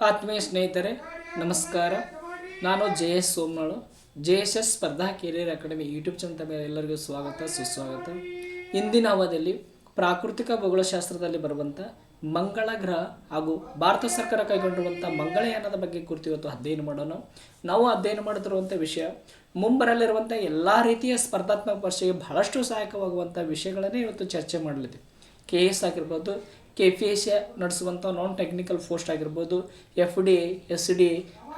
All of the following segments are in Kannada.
ಆತ್ಮೀಯ ಸ್ನೇಹಿತರೆ, ನಮಸ್ಕಾರ. ನಾನು J S Somanalu. J S S ಸ್ಪರ್ಧಾ ಕೆರಿಯರ್ ಅಕಾಡೆಮಿ ಯೂಟ್ಯೂಬ್ ಚಾನಲ್ ಮೇಲೆ ಎಲ್ಲರಿಗೂ ಸ್ವಾಗತ, ಸುಸ್ವಾಗತ. ಇಂದಿನ ಅವಧಿಯಲ್ಲಿ ಪ್ರಾಕೃತಿಕ ಭೂಗೋಳಶಾಸ್ತ್ರದಲ್ಲಿ ಬರುವಂಥ ಮಂಗಳ ಗ್ರಹ ಹಾಗೂ ಭಾರತ ಸರ್ಕಾರ ಕೈಗೊಂಡಿರುವಂಥ ಮಂಗಳಯಾನದ ಬಗ್ಗೆ ಕುರಿತು ಇವತ್ತು ಅಧ್ಯಯನ ಮಾಡೋಣ. ನಾವು ಅಧ್ಯಯನ ಮಾಡುತ್ತಿರುವಂಥ ವಿಷಯ ಮುಂಬರಲ್ಲಿರುವಂಥ ಎಲ್ಲ ರೀತಿಯ ಸ್ಪರ್ಧಾತ್ಮಕ ಪರೀಕ್ಷೆಗೆ ಬಹಳಷ್ಟು ಸಹಾಯಕವಾಗುವಂಥ ವಿಷಯಗಳನ್ನೇ ಇವತ್ತು ಚರ್ಚೆ ಮಾಡಲಿದ್ದೀವಿ ಕೆ ಎಸ್ ಆಗಿರ್ಬೋದು ಕೆ ಪಿ ಎಸ್ ನಡೆಸುವಂಥ ನಾನ್ ಟೆಕ್ನಿಕಲ್ ಪೋಸ್ಟ್ ಆಗಿರ್ಬೋದು ಎಫ್ ಡಿ ಎಸ್ ಡಿ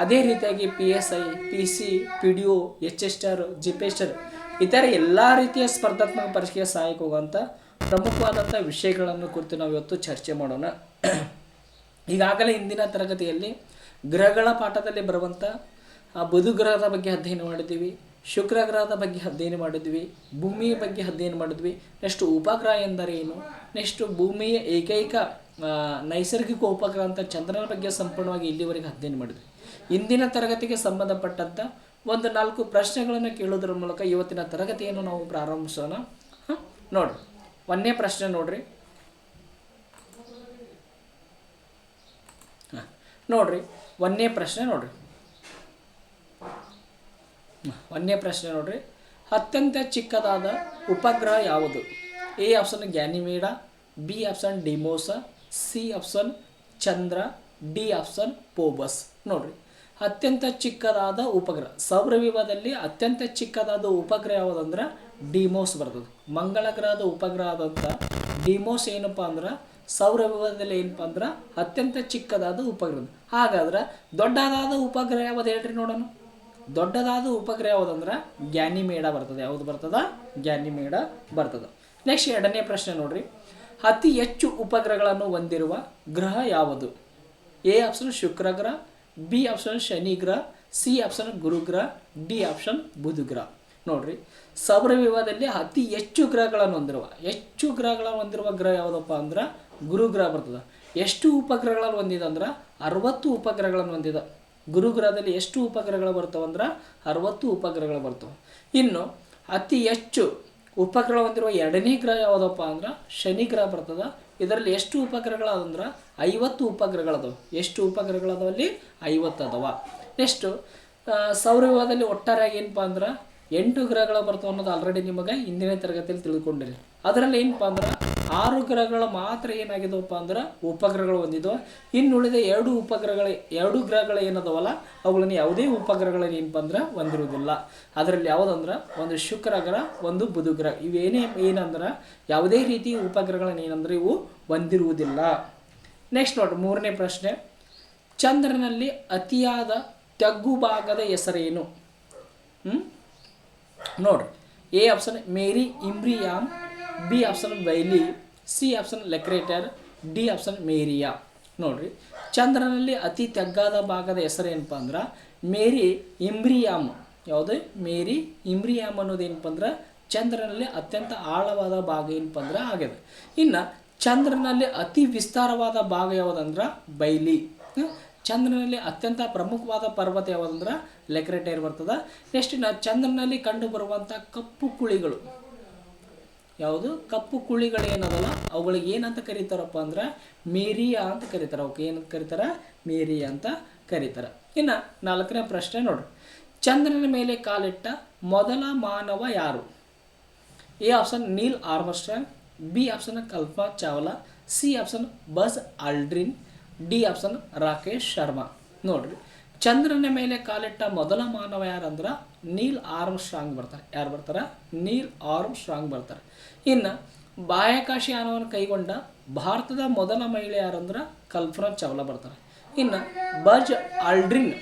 ಅದೇ ರೀತಿಯಾಗಿ P S I P C P D O H S R G P S ಇತರೆ ಎಲ್ಲ ರೀತಿಯ ಸ್ಪರ್ಧಾತ್ಮಕ ಪರೀಕ್ಷೆಗೆ ಸಹಾಯಕ ಹೋಗುವಂಥ ಪ್ರಮುಖವಾದಂಥ ವಿಷಯಗಳನ್ನು ಕುರಿತು ನಾವು ಇವತ್ತು ಚರ್ಚೆ ಮಾಡೋಣ. ಈಗಾಗಲೇ ಇಂದಿನ ತರಗತಿಯಲ್ಲಿ ಗ್ರಹಗಳ ಪಾಠದಲ್ಲಿ ಬರುವಂಥ ಆ ಬುಧ ಗ್ರಹದ ಬಗ್ಗೆ ಅಧ್ಯಯನ ಮಾಡಿದ್ದೀವಿ. ಶುಕ್ರ ಗ್ರಹದ ಬಗ್ಗೆ ಅಧ್ಯಯನ ಮಾಡಿದ್ವಿ, ಭೂಮಿಯ ಬಗ್ಗೆ ಅಧ್ಯಯನ ಮಾಡಿದ್ವಿ. ನೆಕ್ಸ್ಟ್ ಉಪಗ್ರಹ ಎಂದರೆ ಏನು? ನೆಕ್ಸ್ಟ್ ಭೂಮಿಯ ಏಕೈಕ ನೈಸರ್ಗಿಕ ಉಪಗ್ರಹ ಅಂತ ಚಂದ್ರನ ಬಗ್ಗೆ ಸಂಪೂರ್ಣವಾಗಿ ಇಲ್ಲಿವರೆಗೆ ಅಧ್ಯಯನ ಮಾಡಿದ್ವಿ. ಇಂದಿನ ತರಗತಿಗೆ ಸಂಬಂಧಪಟ್ಟಂಥ ಒಂದು ನಾಲ್ಕು ಪ್ರಶ್ನೆಗಳನ್ನು ಕೇಳೋದ್ರ ಮೂಲಕ ಇವತ್ತಿನ ತರಗತಿಯನ್ನು ನಾವು ಪ್ರಾರಂಭಿಸೋಣ. ಹಾಂ, ನೋಡ್ರಿ. ಪ್ರಶ್ನೆ ನೋಡ್ರಿ. ಹಾಂ, ನೋಡ್ರಿ. ಒಂದನೇ ಪ್ರಶ್ನೆ ನೋಡ್ರಿ. ಒಂದನೇ ಪ್ರಶ್ನೆ ನೋಡ್ರಿ. ಅತ್ಯಂತ ಚಿಕ್ಕದಾದ ಉಪಗ್ರಹ ಯಾವುದು? A option Ganymede, B option Deimos, C option Chandra, D option Phobos. ನೋಡ್ರಿ. ಅತ್ಯಂತ ಚಿಕ್ಕದಾದ ಉಪಗ್ರಹ. ಸೌರವ್ಯೂಹದಲ್ಲಿ ಅತ್ಯಂತ ಚಿಕ್ಕದಾದ ಉಪಗ್ರಹ ಯಾವುದಂದ್ರೆ? ಡಿಮೋಸ್ ಬರ್ತದೆ. ಮಂಗಳ ಗ್ರಹದ ಉಪಗ್ರಹ ಆದಂಥ ಡಿಮೋಸ್ ಏನಪ್ಪ ಅಂದ್ರೆ? ಸೌರವ್ಯೂಹದಲ್ಲಿ ಏನಪ್ಪ ಅಂದ್ರೆ? ಅತ್ಯಂತ ಚಿಕ್ಕದಾದ ಉಪಗ್ರಹ. ಹಾಗಾದ್ರೆ ದೊಡ್ಡದಾದ ಉಪಗ್ರಹ ಯಾವುದು ಹೇಳ್ರಿ ನೋಡೋಣ. ದೊಡ್ಡದಾದ ಉಪಗ್ರಹ ಯಾವುದಂದ್ರೆ ಗ್ಯಾನಿಮೇಡ ಬರ್ತದೆ. ಯಾವುದು ಬರ್ತದ? ಗ್ಯಾನಿಮೇಡ ಬರ್ತದೆ. ನೆಕ್ಸ್ಟ್ ಎರಡನೇ ಪ್ರಶ್ನೆ ನೋಡ್ರಿ. ಅತಿ ಹೆಚ್ಚು ಉಪಗ್ರಹಗಳನ್ನು ಹೊಂದಿರುವ ಗ್ರಹ ಯಾವುದು? ಎ ಆಪ್ಷನ್ ಶುಕ್ರ ಗ್ರಹ, ಬಿ ಆಪ್ಷನ್ ಶನಿ ಗ್ರಹ, ಸಿ ಆಪ್ಷನ್ ಗುರುಗ್ರಹ ಡಿ ಆಪ್ಷನ್ ಬುಧ ಗ್ರಹ. ನೋಡ್ರಿ ಸೌರವ್ಯೂಹದಲ್ಲಿ ಅತಿ ಹೆಚ್ಚು ಗ್ರಹಗಳನ್ನು ಹೊಂದಿರುವ, ಹೆಚ್ಚು ಗ್ರಹಗಳನ್ನು ಹೊಂದಿರುವ ಗ್ರಹ ಯಾವುದಪ್ಪ ಅಂದ್ರೆ ಗುರುಗ್ರಹ ಬರ್ತದೆ. ಎಷ್ಟು ಉಪಗ್ರಹಗಳನ್ನು ಹೊಂದಿದೆ ಅಂದ್ರೆ ಅರವತ್ತು ಉಪಗ್ರಹಗಳನ್ನು ಹೊಂದಿದೆ. ಗುರುಗ್ರಹದಲ್ಲಿ ಎಷ್ಟು ಉಪಗ್ರಹಗಳು ಬರ್ತವೆ ಅಂದ್ರೆ ಅರವತ್ತು ಉಪಗ್ರಹಗಳು ಬರ್ತವೆ. ಇನ್ನು ಅತಿ ಹೆಚ್ಚು ಉಪಗ್ರಹ ಹೊಂದಿರುವ ಎರಡನೇ ಗ್ರಹ ಯಾವುದಪ್ಪ ಅಂದ್ರೆ ಶನಿ ಗ್ರಹ ಬರ್ತದೆ. ಇದರಲ್ಲಿ ಎಷ್ಟು ಉಪಗ್ರಹಗಳದಂದ್ರೆ ಐವತ್ತು ಉಪಗ್ರಹಗಳದವು ಎಷ್ಟು ಉಪಗ್ರಹಗಳದಾವಲ್ಲಿ ಐವತ್ತು ಅದಾವ. ನೆಕ್ಸ್ಟು ಸೌರವ್ಯೂಹದಲ್ಲಿ ಒಟ್ಟಾರೆಯಾಗಿ ಏನಪ್ಪ ಅಂದ್ರೆ ಎಂಟು ಗ್ರಹಗಳು ಬರ್ತವೆ ಅನ್ನೋದು ಆಲ್ರೆಡಿ ನಿಮಗೆ ಹಿಂದಿನ ತರಗತಿಯಲ್ಲಿ ತಿಳ್ಕೊಂಡಿರಿ. ಅದರಲ್ಲಿ ಏನಪ್ಪ ಅಂದ್ರೆ ಆರು ಗ್ರಹಗಳು ಮಾತ್ರ ಏನಾಗಿದವಪ್ಪ ಅಂದ್ರೆ ಉಪಗ್ರಹಗಳು ಹೊಂದಿದ್ವು ಇನ್ನುಳಿದ ಎರಡು ಉಪಗ್ರಹಗಳ, ಎರಡು ಗ್ರಹಗಳು ಏನದವಲ್ಲ, ಅವುಗಳನ್ನು ಯಾವುದೇ ಉಪಗ್ರಹಗಳ ಏನಪ್ಪ ಅಂದ್ರೆ ಹೊಂದಿರುವುದಿಲ್ಲ. ಅದರಲ್ಲಿ ಯಾವುದಂದ್ರೆ ಒಂದು ಶುಕ್ರ ಗ್ರಹ, ಒಂದು ಬುಧ ಗ್ರಹ. ಇವೇನೇ ಏನಂದ್ರೆ ಯಾವುದೇ ರೀತಿ ಉಪಗ್ರಹಗಳನ್ನ ಏನಂದ್ರೆ ಇವು ಹೊಂದಿರುವುದಿಲ್ಲ. ನೆಕ್ಸ್ಟ್ ನೋಡಿ ಮೂರನೇ ಪ್ರಶ್ನೆ. ಚಂದ್ರನಲ್ಲಿ ಅತಿಯಾದ ತಗ್ಗು ಭಾಗದ ಹೆಸರೇನು? ಹ್ಞೂ ನೋಡ್ರಿ. A option, Mare Imbrium B option Bailly C option ಲೆಕ್ರೇಟರ್ D option maria ನೋಡ್ರಿ, ಚಂದ್ರನಲ್ಲಿ ಅತಿ ತಗ್ಗಾದ ಭಾಗದ ಹೆಸರು ಏನಪ್ಪ ಅಂದ್ರೆ, ಮೇರಿ ಇಂಬ್ರಿಯಾಮ್. ಯಾವುದು? ಮೇರಿ ಇಂಬ್ರಿಯಾಮ್ ಅನ್ನೋದು ಏನಪ್ಪ ಅಂದ್ರೆ, ಚಂದ್ರನಲ್ಲಿ ಅತ್ಯಂತ ಆಳವಾದ ಭಾಗ ಏನಪ್ಪ ಅಂದ್ರೆ, ಆಗ್ಯದ. ಇನ್ನು, ಚಂದ್ರನಲ್ಲಿ ಅತಿ ವಿಸ್ತಾರವಾದ ಭಾಗ ಯಾವುದಂದ್ರೆ ಬೈಲಿ. ಚಂದ್ರನಲ್ಲಿ ಅತ್ಯಂತ ಪ್ರಮುಖವಾದ ಪರ್ವತ ಯಾವುದಂದ್ರೆ ಲೆಕ್ರೆಟೈರ್ ಬರ್ತದೆ. ನೆಕ್ಸ್ಟ್ ಚಂದ್ರನಲ್ಲಿ ಕಂಡು ಬರುವಂಥ ಕಪ್ಪು ಕುಳಿಗಳು. ಯಾವುದು? ಕಪ್ಪು ಕುಳಿಗಳು ಏನದಲ್ಲ? ಅವುಗಳಿಗೆ ಏನಂತ ಕರೀತಾರಪ್ಪ ಅಂದ್ರೆ ಮೇರಿಯಾ ಅಂತ ಕರೀತಾರೆ. ಅವಕ್ಕೆ ಏನು ಕರೀತಾರೆ? ಮೇರಿಯಾ ಅಂತ ಕರೀತಾರೆ. ಇನ್ನು ನಾಲ್ಕನೇ ಪ್ರಶ್ನೆ ನೋಡ್ರಿ ಚಂದ್ರನ ಮೇಲೆ ಕಾಲಿಟ್ಟ ಮೊದಲ ಮಾನವ ಯಾರು? A option Neil Armstrong, B option Kalpana Chawla, C option Buzz Aldrin, D option Rakesh Sharma. ನೋಡ್ರಿ. ಚಂದ್ರನ ಮೇಲೆ ಕಾಲಿಟ್ಟ ಮೊದಲ ಮಾನವ ಯಾರಂದ್ರೆ? ನೀಲ್ ಆರ್ಮ್ ಸ್ಟ್ರಾಂಗ್ ಬರ್ತಾರೆ. ಯಾರು ಬರ್ತಾರೆ? ನೀಲ್ ಆರ್ಮ್ ಸ್ಟ್ರಾಂಗ್ ಬರ್ತಾರೆ. ಇನ್ನು ಬಾಹ್ಯಾಕಾಶ ಯಾನವನ್ನು ಕೈಗೊಂಡ ಭಾರತದ ಮೊದಲ ಮಹಿಳೆ ಯಾರಂದ್ರೆ? ಕಲ್ಪನಾ ಚಾವ್ಲಾ ಬರ್ತಾರೆ. ಇನ್ನು ಬಜ್ ಆಲ್ಡ್ರಿನ್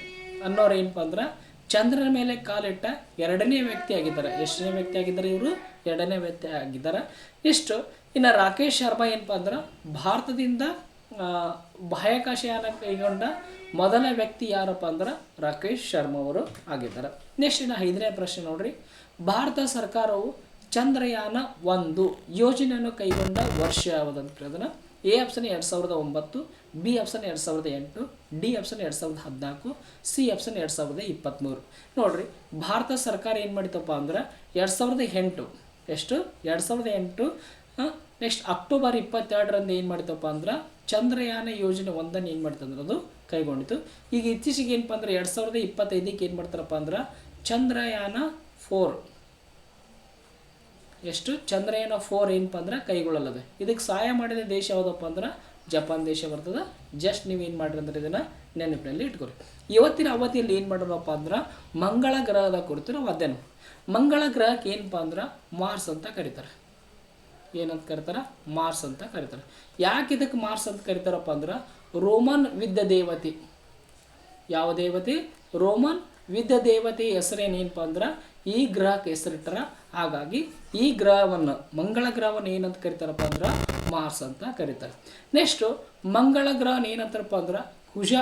ಅನ್ನೋರು ಏನಪ್ಪ ಅಂದ್ರೆ? ಚಂದ್ರನ ಮೇಲೆ ಕಾಲಿಟ್ಟ ಎರಡನೇ ವ್ಯಕ್ತಿ ಆಗಿದ್ದಾರೆ. ಎಷ್ಟನೇ ವ್ಯಕ್ತಿ ಆಗಿದ್ದಾರೆ ಇವರು? ಎರಡನೇ ವ್ಯಕ್ತಿ ಆಗಿದ್ದಾರೆ. ಇಷ್ಟು ಇನ್ನು ರಾಕೇಶ್ ಶರ್ಮಾ ಏನಪ್ಪ ಅಂದ್ರೆ? ಭಾರತದಿಂದ ಬಾಹ್ಯಾಕಾಶಯಾನ ಕೈಗೊಂಡ ಮೊದಲ ವ್ಯಕ್ತಿ ಯಾರಪ್ಪ ಅಂದ್ರೆ ರಾಕೇಶ್ ಶರ್ಮಾ ಅವರು ಆಗಿದ್ದಾರೆ. ನೆಕ್ಸ್ಟ್ ಇನ್ನು ಐದನೇ ಪ್ರಶ್ನೆ ನೋಡ್ರಿ. ಭಾರತ ಸರ್ಕಾರವು ಚಂದ್ರಯಾನ ಒಂದು ಯೋಜನೆಯನ್ನು ಕೈಗೊಂಡ ವರ್ಷ ಯಾವುದಂತ ಕೇಳಿದ್ರೆ ಎ ಆಪ್ಷನ್ ಎರಡು ಸಾವಿರದ ಒಂಬತ್ತು, ಬಿ ಆಪ್ಷನ್ ಎರಡು ಸಾವಿರದ ಎಂಟು, ಡಿ ಆಪ್ಷನ್ ಎರಡು ಸಾವಿರದ ಹದಿನಾಲ್ಕು, ಸಿ ಆಪ್ಷನ್ ಎರಡು ಸಾವಿರದ ಇಪ್ಪತ್ತ್ಮೂರು ನೋಡಿರಿ, ಭಾರತ ಸರ್ಕಾರ ಏನು ಮಾಡಿತಪ್ಪ ಅಂದ್ರೆ ಎರಡು ಸಾವಿರದ ಎಂಟು, ಎಷ್ಟು? ಎರಡು ಸಾವಿರದ ಎಂಟು ನೆಕ್ಸ್ಟ್ ಅಕ್ಟೋಬರ್ ಇಪ್ಪತ್ತೆರಡರಂದು ಏನು ಮಾಡಿತಪ್ಪ ಅಂದ್ರೆ ಚಂದ್ರಯಾನ ಯೋಜನೆ ಒಂದನ್ನು ಏನು ಮಾಡ್ತಂದ್ರೆ ಅದು ಕೈಗೊಂಡಿತು ಈಗ ಇತ್ತೀಚೆಗೆ ಏನಪ್ಪ ಅಂದ್ರೆ ಎರಡು ಸಾವಿರದ ಇಪ್ಪತ್ತೈದಕ್ಕೆ ಏನು ಮಾಡ್ತಾರಪ್ಪ ಅಂದ್ರೆ ಚಂದ್ರಯಾನ ಫೋರ್ ಎಷ್ಟು? ಚಂದ್ರಯಾನ ಫೋರ್ ಏನಪ್ಪ ಅಂದ್ರೆ ಕೈಗೊಳ್ಳಲ್ಲದೆ ಇದಕ್ಕೆ ಸಹಾಯ ಮಾಡಿದ ದೇಶ ಯಾವುದಪ್ಪ ಅಂದ್ರೆ ಜಪಾನ್ ದೇಶ ಬರ್ತದೆ. ಜಸ್ಟ್ ನೀವು ಏನು ಮಾಡ್ರಿ ಅಂದ್ರೆ ಇದನ್ನು ನೆನಪಿನಲ್ಲಿ ಇಟ್ಕೊರಿ. ಇವತ್ತಿನ ಅವಧಿಯಲ್ಲಿ ಏನು ಮಾಡೋಣಪ್ಪ ಅಂದ್ರೆ ಮಂಗಳ ಗ್ರಹದ ಕುರಿತು ನಾವು ಅಧ್ಯಯನ ಮಂಗಳ ಗ್ರಹಕ್ಕೆ ಏನಪ್ಪ ಅಂದ್ರೆ ಮಾರ್ಸ್ ಅಂತ ಕರೀತಾರೆ. ಏನಂತ ಕರೀತಾರೆ? ಮಾರ್ಸ್ ಅಂತ ಕರೀತಾರೆ. ಯಾಕೆ ಇದಕ್ಕೆ ಮಾರ್ಸ್ ಅಂತ ಕರೀತಾರಪ್ಪ ಅಂದ್ರೆ, ರೋಮನ್ ವಿದ್ಯ ದೇವತೆ. ಯಾವ ದೇವತೆ? ರೋಮನ್ ವಿದ್ಯ ದೇವತೆ ಹೆಸರೇನೇನಪ್ಪ ಅಂದ್ರೆ, ಈ ಗ್ರಹಕ್ಕೆ ಹೆಸರಿಟ್ಟರ ಹಾಗಾಗಿ ಈ ಗ್ರಹವನ್ನು, ಮಂಗಳ ಗ್ರಹವನ್ನು ಏನಂತ ಕರಿತಾರಪ್ಪ ಅಂದ್ರೆ, ಮಾರ್ಸ್ ಅಂತ ಕರೀತಾರೆ. ನೆಕ್ಸ್ಟು ಮಂಗಳ ಗ್ರಹನ ಏನಂತಾರಪ್ಪ ಅಂದ್ರೆ ಕುಶ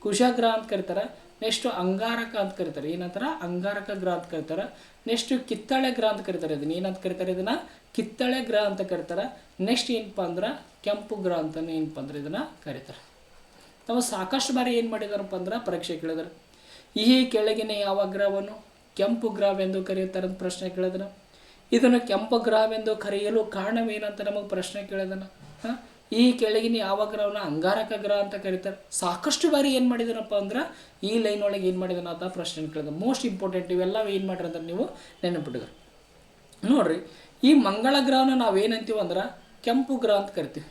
ಕುಶ ಗ್ರಹ ಅಂತ ಕರೀತಾರೆ. ನೆಕ್ಸ್ಟು ಅಂಗಾರಕ ಅಂತ ಕರೀತಾರೆ. ಏನಂತಾರೆ? ಅಂಗಾರಕ ಗ್ರಹ ಅಂತ ಕರಿತಾರೆ. ನೆಕ್ಸ್ಟ್ ಕಿತ್ತಳೆ ಗ್ರಹ ಅಂತ ಕರೀತಾರೆ ಇದನ್ನ. ಏನಂತ ಕರೀತಾರೆ ಇದನ್ನ? ಕಿತ್ತಳೆ ಗ್ರಹ ಅಂತ ಕರಿತಾರೆ. ನೆಕ್ಸ್ಟ್ ಏನಪ್ಪ ಅಂದ್ರೆ? ಕೆಂಪು ಗ್ರಹ ಅಂತ ಏನಪ್ಪ ಅಂದ್ರೆ ಇದನ್ನ ಕರಿತಾರೆ. ನಾವು ಸಾಕಷ್ಟು ಬಾರಿ ಏನು ಮಾಡಿದಾರಪ್ಪ ಅಂದ್ರೆ ಪರೀಕ್ಷೆ ಕೇಳಿದ್ರು. ಈ ಕೆಳಗಿನ ಯಾವ ಗ್ರಹವನ್ನು? ಕೆಂಪು ಗ್ರಹವೆಂದು ಕರೆಯುತ್ತಾರೆ ಅಂತ ಪ್ರಶ್ನೆ ಕೇಳಿದ್ರು. ಇದನ್ನು ಕೆಂಪು ಗ್ರಹವೆಂದು ಕರೆಯಲು ಕಾರಣವೇನಂತ ನಮಗೆ ಪ್ರಶ್ನೆ ಕೇಳಿದನ ಹಾಂ? ಈ ಕೆಳಗಿನ ಯಾವ ಗ್ರಹವನ್ನ ಅಂಗಾರಕ ಗ್ರಹ ಅಂತ ಕರೀತಾರೆ. ಸಾಕಷ್ಟು ಬಾರಿ ಏನು ಮಾಡಿದಾರಪ್ಪ ಅಂದ್ರೆ ಈ ಲೈನ್ ಒಳಗೆ ಏನು ಮಾಡಿದನ ಅಂತ ಪ್ರಶ್ನೆ ಕೇಳಿದ. ಮೋಸ್ಟ್ ಇಂಪಾರ್ಟೆಂಟ್ ಇವೆಲ್ಲ ಏನು ಮಾಡ್ರಿ ಅಂದ್ರೆ ನೀವು ನೆನಪಿಟ್ಟಿದ್ರು ನೋಡ್ರಿ, ಈ ಮಂಗಳ ಗ್ರಹನ ನಾವೇನಂತೀವಿ ಅಂದ್ರೆ ಕೆಂಪು ಗ್ರಹ ಅಂತ ಕರಿತೀವಿ.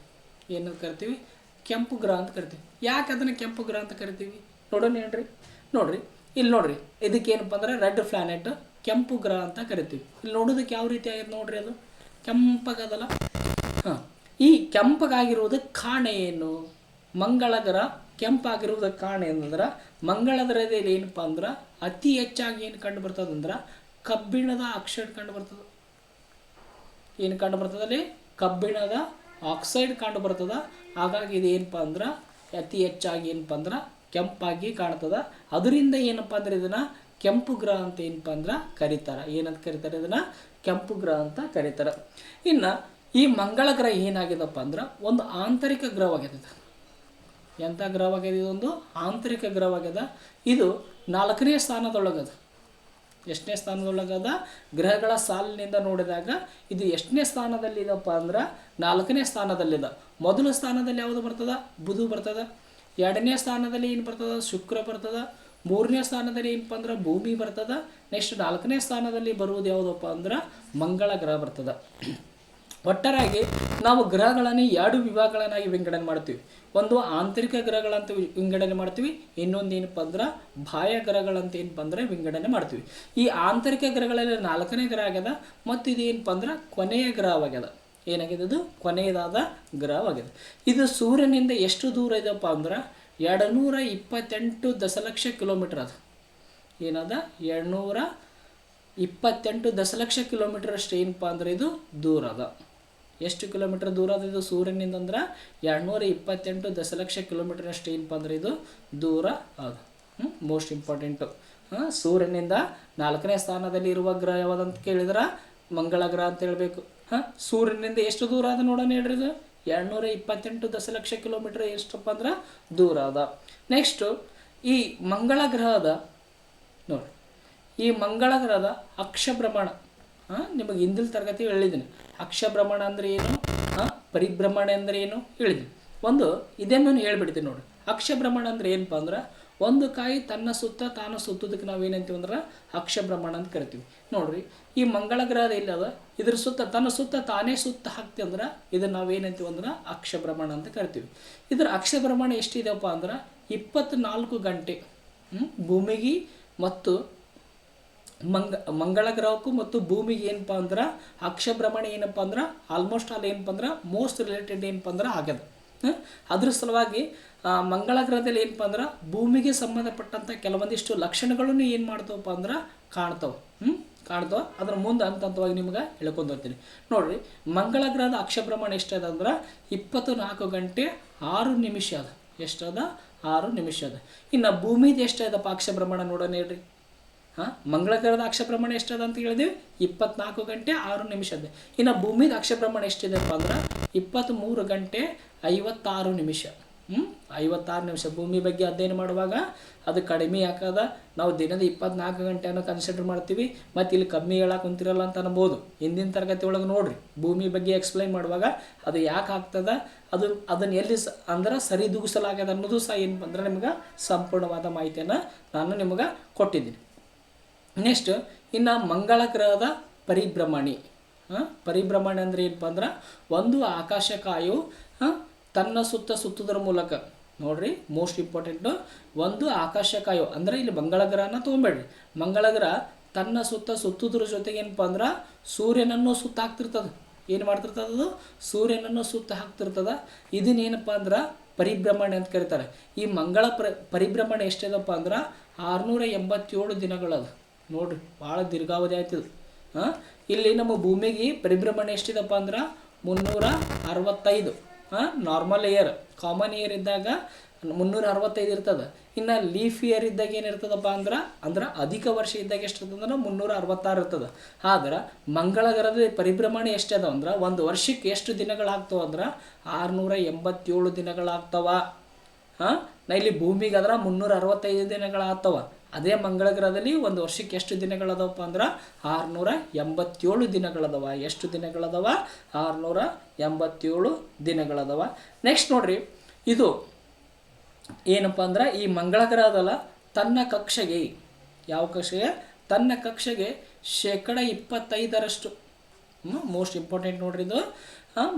ಏನಂತ ಕರಿತೀವಿ? ಕೆಂಪು ಗ್ರಹ ಅಂತ ಕರಿತೀವಿ. ಯಾಕೆ ಅದನ್ನು ಕೆಂಪು ಗ್ರಹ ಅಂತ ಕರಿತೀವಿ? ನೋಡೋಣ ಹೇಳ್ರಿ ನೋಡ್ರಿ ಇಲ್ಲಿ ನೋಡ್ರಿ ಇದಕ್ಕೆ ಏನಪ್ಪ ಅಂದ್ರೆ ರೆಡ್ ಪ್ಲಾನೆಟ್ ಕೆಂಪು ಗ್ರಹ ಅಂತ ಕರಿತೀವಿ. ಇಲ್ಲಿ ನೋಡೋದಕ್ಕೆ ಯಾವ ರೀತಿ ಆಗಿದೆ ನೋಡ್ರಿ ಅದು? ಕೆಂಪಾಗದಲ್ಲ ಹಾಂ. ಈ ಕೆಂಪಗಾಗಿರುವುದಕ್ಕೆ ಕಾರಣ ಏನು? ಮಂಗಳಗರ ಕೆಂಪಾಗಿರುವುದಕ್ಕೆ ಕಾರಣ ಏನಂದ್ರೆ ಮಂಗಳದರದಲ್ಲಿ ಏನಪ್ಪ ಅಂದ್ರೆ, ಅತಿ ಹೆಚ್ಚಾಗಿ ಏನು ಕಂಡು ಬರ್ತದಂದ್ರೆ ಕಬ್ಬಿಣದ ಆಕ್ಸೈಡ್ ಕಂಡು ಬರ್ತದೆ. ಏನು ಕಂಡು ಬರ್ತದಲ್ಲಿ ಕಬ್ಬಿಣದ ಆಕ್ಸೈಡ್ ಕಂಡು ಬರ್ತದ. ಹಾಗಾಗಿ ಇದು ಏನಪ್ಪ ಅಂದ್ರೆ, ಅತಿ ಹೆಚ್ಚಾಗಿ ಏನಪ್ಪ ಅಂದ್ರೆ, ಕೆಂಪಾಗಿ ಕಾಣ್ತದ. ಅದರಿಂದ ಏನಪ್ಪ ಅಂದ್ರೆ ಇದನ್ನ ಕೆಂಪು ಗ್ರಹ ಅಂತ ಏನಪ್ಪ ಅಂದ್ರೆ ಕರೀತಾರೆ. ಏನಂತ ಕರೀತಾರೆ ಇದನ್ನು? ಕೆಂಪು ಗ್ರಹ ಅಂತ ಕರೀತಾರೆ. ಇನ್ನು ಈ ಮಂಗಳ ಗ್ರಹ ಏನಾಗಿದಪ್ಪ ಅಂದ್ರೆ ಒಂದು ಆಂತರಿಕ ಗ್ರಹವಾಗಿದೆ. ಎಂಥ ಗ್ರಹವಾಗಿದೆ? ಇದೊಂದು ಆಂತರಿಕ ಗ್ರಹವಾಗ್ಯದ ಇದು ನಾಲ್ಕನೇ ಸ್ಥಾನದೊಳಗದ. ಎಷ್ಟನೇ ಸ್ಥಾನದೊಳಗದ? ಗ್ರಹಗಳ ಸಾಲಿನಿಂದ ನೋಡಿದಾಗ ಇದು ಎಷ್ಟನೇ ಸ್ಥಾನದಲ್ಲಿದಪ್ಪ ಅಂದ್ರೆ ನಾಲ್ಕನೇ ಸ್ಥಾನದಲ್ಲಿದೆ. ಮೊದಲ ಸ್ಥಾನದಲ್ಲಿ ಯಾವುದು ಬರ್ತದ? ಬುಧು ಬರ್ತದ. ಎರಡನೇ ಸ್ಥಾನದಲ್ಲಿ ಏನು ಬರ್ತದ? ಶುಕ್ರ ಬರ್ತದ. ಮೂರನೇ ಸ್ಥಾನದಲ್ಲಿ ಏನಪ್ಪ ಅಂದ್ರೆ ಭೂಮಿ ಬರ್ತದ. ನೆಕ್ಸ್ಟ್ ನಾಲ್ಕನೇ ಸ್ಥಾನದಲ್ಲಿ ಬರುವುದು ಯಾವುದಪ್ಪ ಅಂದ್ರೆ ಮಂಗಳ ಗ್ರಹ ಬರ್ತದ. ಒಟ್ಟಾರೆಯಾಗಿ ನಾವು ಗ್ರಹಗಳನ್ನು ಎರಡು ವಿಭಾಗಗಳನ್ನಾಗಿ ವಿಂಗಡಣೆ ಮಾಡ್ತೀವಿ ಒಂದು ಆಂತರಿಕ ಗ್ರಹಗಳಂತ ವಿಂಗಡಣೆ ಮಾಡ್ತೀವಿ ಇನ್ನೊಂದು ಏನಪ್ಪ ಅಂದ್ರೆ ಬಾಹ್ಯ ಗ್ರಹಗಳಂತ ಏನಪ್ಪ ಅಂದ್ರೆ ವಿಂಗಡಣೆ ಮಾಡ್ತೀವಿ ಈ ಆಂತರಿಕ ಗ್ರಹಗಳಲ್ಲಿ ನಾಲ್ಕನೇ ಗ್ರಹ ಆಗ್ಯದ, ಮತ್ತು ಇದು ಏನಪ್ಪ ಅಂದ್ರೆ ಕೊನೆಯ ಗ್ರಹವಾಗ್ಯದ ಏನಾಗಿದೆ ಅದು ಕೊನೆಯದಾದ ಗ್ರಹವಾಗಿದೆ ಇದು ಸೂರ್ಯನಿಂದ ಎಷ್ಟು ದೂರ ಇದೆಯಪ್ಪ ಅಂದ್ರೆ ಎರಡು ನೂರ ಇಪ್ಪತ್ತೆಂಟು ದಶಲಕ್ಷ ಕಿಲೋಮೀಟರ್ ಅದು. ಏನದ? ಎರಡುನೂರ ಇಪ್ಪತ್ತೆಂಟು ದಶಲಕ್ಷ ಕಿಲೋಮೀಟರ್ ಅಷ್ಟು ಏನಪ್ಪ ಅಂದ್ರೆ ಇದು ದೂರ ಅದ. ಎಷ್ಟು ಕಿಲೋಮೀಟರ್ ದೂರ ಅದ ಇದು ಸೂರ್ಯನಿಂದ ಅಂದ್ರೆ ಎರಡುನೂರ ಇಪ್ಪತ್ತೆಂಟು ದಶಲಕ್ಷ ಕಿಲೋಮೀಟರ್ ಅಷ್ಟು ಏನಪ್ಪ ಅಂದ್ರೆ ಇದು ದೂರ ಅದ. ಮೋಸ್ಟ್ ಇಂಪಾರ್ಟೆಂಟು ಸೂರ್ಯನಿಂದ ನಾಲ್ಕನೇ ಸ್ಥಾನದಲ್ಲಿ ಇರುವ ಗ್ರಹ ಯಾವುದಂತ ಕೇಳಿದ್ರೆ? ಮಂಗಳ ಗ್ರಹ ಅಂತ ಹೇಳಬೇಕು. ಹಾಂ, ಸೂರ್ಯನಿಂದ ಎಷ್ಟು ದೂರ ಅದ ನೋಡೋಣ ಹೇಳ್ರಿ ಇದು. ಎರಡುನೂರ ಇಪ್ಪತ್ತೆಂಟು ದಶಲಕ್ಷ ಕಿಲೋಮೀಟರ್ ಎಷ್ಟಪ್ಪ ಅಂದ್ರೆ ದೂರ ಅದ ನೆಕ್ಸ್ಟು ಈ ಮಂಗಳ ಗ್ರಹದ, ನೋಡಿ, ಈ ಮಂಗಳ ಗ್ರಹದ ಅಕ್ಷಭ್ರಮಣ ಹಾಂ ನಿಮಗೆ ಹಿಂದಿನ ತರಗತಿ ಹೇಳಿದ್ದೀನಿ ಅಕ್ಷಭ್ರಮಣ ಅಂದರೆ ಏನು? ಹಾಂ? ಪರಿಭ್ರಮಣ ಅಂದರೆ ಏನು? ಹೇಳಿದ್ದೀನಿ ಒಂದು ಇದನ್ನು ಹೇಳ್ಬಿಡ್ತೀನಿ ನೋಡಿ. ಅಕ್ಷಭ್ರಮಣ ಅಂದ್ರೆ ಏನಪ್ಪ ಅಂದ್ರೆ, ಒಂದು ಕಾಯಿ ತನ್ನ ಸುತ್ತ ತಾನು ಸುತ್ತೋದಕ್ಕೆ ನಾವೇನಂತೀವಿ ಅಂದ್ರೆ ಅಕ್ಷಭ್ರಮಣ ಅಂತ ಕರಿತೀವಿ. ನೋಡ್ರಿ, ಈ ಮಂಗಳ ಗ್ರಹದ ಇಲ್ಲದ ಇದ್ರ ಸುತ್ತ, ತನ್ನ ಸುತ್ತ ತಾನೇ ಸುತ್ತ ಹಾಕ್ತಿ ಅಂದ್ರೆ ಇದನ್ನ ನಾವೇನಂತೀವಿ ಅಂದ್ರೆ ಅಕ್ಷಭ್ರಮಣ ಅಂತ ಕರಿತೀವಿ. ಇದ್ರ ಅಕ್ಷಭ್ರಮಣ ಎಷ್ಟಿದೆಯಪ್ಪ ಅಂದ್ರೆ, ಇಪ್ಪತ್ನಾಲ್ಕು ಗಂಟೆ? ಭೂಮಿಗೆ ಮತ್ತು ಮಂಗ, ಮಂಗಳ ಗ್ರಹಕ್ಕೂ ಮತ್ತು ಭೂಮಿಗೆ ಏನಪ್ಪ ಅಂದ್ರೆ ಅಕ್ಷಭ್ರಮಣ ಏನಪ್ಪ ಅಂದ್ರೆ ಆಲ್ಮೋಸ್ಟ್ ಆಲ್ ಏನಪ್ಪ ಅಂದ್ರೆ ಮೋಸ್ಟ್ ರಿಲೇಟೆಡ್ ಏನಪ್ಪ ಅಂದ್ರೆ ಆಗ್ಯದ? ಅದ್ರ ಸಲುವಾಗಿ ಮಂಗಳ ಗ್ರಹದಲ್ಲಿ ಏನಪ್ಪ ಅಂದ್ರೆ ಭೂಮಿಗೆ ಸಂಬಂಧಪಟ್ಟಂಥ ಕೆಲವೊಂದಿಷ್ಟು ಲಕ್ಷಣಗಳನ್ನು ಏನು ಮಾಡ್ತಾವಪ್ಪ ಅಂದ್ರೆ ಕಾಣ್ತಾವೆ. ಹ್ಞೂ ಕಾಣ್ತಾವ. ಅದ್ರ ಮುಂದೆ ಹಂತ ಹಂತವಾಗಿ ನಿಮ್ಗೆ ಹೇಳ್ಕೊಂಡು ಹೋಗ್ತೀನಿ. ನೋಡ್ರಿ, ಮಂಗಳ ಗ್ರಹದ ಅಕ್ಷಭ್ರಮಣ ಎಷ್ಟದ ಅಂದ್ರೆ ಇಪ್ಪತ್ತು ನಾಲ್ಕು ಗಂಟೆ ಆರು ನಿಮಿಷ ಅದ. ಎಷ್ಟದ? ಆರು ನಿಮಿಷ ಅದ. ಇನ್ನು ಭೂಮಿದು ಎಷ್ಟದಪ್ಪ ಅಕ್ಷಭ್ರಮಣ ನೋಡೋಣ ಹೇಳ್ರಿ. ಹಾಂ? ಮಂಗಳಕರದ ಅಕ್ಷಪ್ರಮಾಣ ಎಷ್ಟದ ಅಂತ ಹೇಳಿದ್ವಿ? ಇಪ್ಪತ್ನಾಲ್ಕು ಗಂಟೆ ಆರು ನಿಮಿಷದ ಇನ್ನು ಭೂಮಿದ ಅಕ್ಷಪ್ರಮಾಣ ಎಷ್ಟಿದೆಪ್ಪ ಅಂದ್ರೆ ಇಪ್ಪತ್ತ್ಮೂರು ಗಂಟೆ ಐವತ್ತಾರು ನಿಮಿಷ. ಹ್ಞೂ ಐವತ್ತಾರು ನಿಮಿಷ. ಭೂಮಿ ಬಗ್ಗೆ ಅಧ್ಯಯನ ಮಾಡುವಾಗ ಅದು ಕಡಿಮೆ ಯಾಕದ? ನಾವು ದಿನದ ಇಪ್ಪತ್ನಾಲ್ಕು ಗಂಟೆಯನ್ನು ಕನ್ಸಿಡರ್ ಮಾಡ್ತೀವಿ. ಮತ್ತು ಇಲ್ಲಿ ಕಮ್ಮಿ ಹೇಳಕ್ಕೆ ಕುಂತಿರಲ್ಲ ಅಂತ ಅನ್ಬೋದು. ಹಿಂದಿನ ತರಗತಿ ಒಳಗೆ ನೋಡ್ರಿ. ಭೂಮಿ ಬಗ್ಗೆ ಎಕ್ಸ್ಪ್ಲೈನ್ ಮಾಡುವಾಗ ಅದು ಯಾಕೆ ಆಗ್ತದ? ಅದು, ಅದನ್ನು ಎಲ್ಲಿ ಸ, ಅಂದ್ರೆ ಸರಿದೂಗಿಸಲಾಗ್ಯದ ಅನ್ನೋದು ಸಹ ಏನು ಅಂದ್ರೆ ನಿಮ್ಗೆ ಸಂಪೂರ್ಣವಾದ ಮಾಹಿತಿಯನ್ನು ನಾನು ನಿಮಗೆ ಕೊಟ್ಟಿದ್ದೀನಿ. ನೆಕ್ಸ್ಟ್ ಇನ್ನು ಮಂಗಳ ಗ್ರಹದ ಪರಿಭ್ರಮಣಿ ಪರಿಭ್ರಮಣೆ ಅಂದರೆ ಏನಪ್ಪ ಅಂದ್ರೆ ಒಂದು ಆಕಾಶಕಾಯು ತನ್ನ ಸುತ್ತ ಸುತ್ತದ್ರ ಮೂಲಕ. ನೋಡ್ರಿ ಮೋಸ್ಟ್ ಇಂಪಾರ್ಟೆಂಟು ಒಂದು ಆಕಾಶಕಾಯು ಅಂದರೆ ಇಲ್ಲಿ ಮಂಗಳ ಗ್ರಹನ ತೊಗೊಂಬೇಡ್ರಿ. ಮಂಗಳ ಗ್ರಹ ತನ್ನ ಸುತ್ತ ಸುತ್ತುದ್ರ ಜೊತೆಗೆ ಏನಪ್ಪ ಅಂದ್ರೆ ಸೂರ್ಯನನ್ನು ಸುತ್ತ ಹಾಕ್ತಿರ್ತದೆ. ಏನು ಮಾಡ್ತಿರ್ತದ ಅದು? ಸೂರ್ಯನನ್ನು ಸುತ್ತ ಹಾಕ್ತಿರ್ತದ. ಇದನ್ನೇನಪ್ಪ ಅಂದ್ರೆ ಪರಿಭ್ರಮಣೆ ಅಂತ ಕರೀತಾರೆ. ಈ ಮಂಗಳ ಪ್ರ, ಪರಿಭ್ರಮಣೆ ಎಷ್ಟಿದಪ್ಪ ಅಂದ್ರೆ ಆರುನೂರ ಎಂಬತ್ತೇಳು ದಿನಗಳದು. ನೋಡ್ರಿ, ಭಾಳ ದೀರ್ಘಾವಧಿ ಆಯ್ತದ. ಹಾಂ? ಇಲ್ಲಿ ನಮ್ಮ ಭೂಮಿಗೆ ಪರಿಭ್ರಮಣೆ ಎಷ್ಟಿದಪ್ಪ ಅಂದ್ರೆ ಮುನ್ನೂರ ಅರವತ್ತೈದು. ಹಾಂ? ನಾರ್ಮಲ್ ಇಯರ್ ಕಾಮನ್ ಇಯರ್ ಇದ್ದಾಗ ಮುನ್ನೂರ ಅರವತ್ತೈದು ಇರ್ತದೆ. ಇನ್ನು ಲೀಫ್ ಇಯರ್ ಇದ್ದಾಗ ಏನಿರ್ತದಪ್ಪ ಅಂದ್ರೆ ಅಂದ್ರೆ ಅಧಿಕ ವರ್ಷ ಇದ್ದಾಗ ಎಷ್ಟು ಅಂದ್ರೆ ಮುನ್ನೂರ ಅರವತ್ತಾರು ಇರ್ತದೆ. ಆದ್ರೆ ಮಂಗಳ ಗ್ರಹದ ಪರಿಭ್ರಮಣೆ ಎಷ್ಟು ಅದಾವ ಅಂದ್ರೆ, ಒಂದು ವರ್ಷಕ್ಕೆ ಎಷ್ಟು ದಿನಗಳಾಗ್ತಾವ ಅಂದ್ರೆ ಆರುನೂರ ಎಂಬತ್ತೇಳು ದಿನಗಳಾಗ್ತವ. ಹಾಂ? ನಾ ಇಲ್ಲಿ ಭೂಮಿಗೆ ಅದ್ರ ಮುನ್ನೂರ ಅರವತ್ತೈದು ದಿನಗಳಾಗ್ತಾವ. ಅದೇ ಮಂಗಳ ಗ್ರಹದಲ್ಲಿ ಒಂದು ವರ್ಷಕ್ಕೆ ಎಷ್ಟು ದಿನಗಳದವಪ್ಪ ಅಂದ್ರೆ ಆರುನೂರ ಎಂಬತ್ತೇಳು ದಿನಗಳದವ. ಎಷ್ಟು ದಿನಗಳದವ? ಆರುನೂರ ಎಂಬತ್ತೇಳು ದಿನಗಳದವ. ನೆಕ್ಸ್ಟ್ ನೋಡ್ರಿ, ಇದು ಏನಪ್ಪ ಅಂದ್ರೆ ಈ ಮಂಗಳ ಗ್ರಹದಲ್ಲ ತನ್ನ ಕಕ್ಷೆಗೆ, ಯಾವ ಕಕ್ಷೆಗೆ? ತನ್ನ ಕಕ್ಷೆಗೆ ಶೇಕಡ ಇಪ್ಪತ್ತೈದರಷ್ಟು ಮೋಸ್ಟ್ ಇಂಪಾರ್ಟೆಂಟ್ ನೋಡ್ರಿ ಇದು.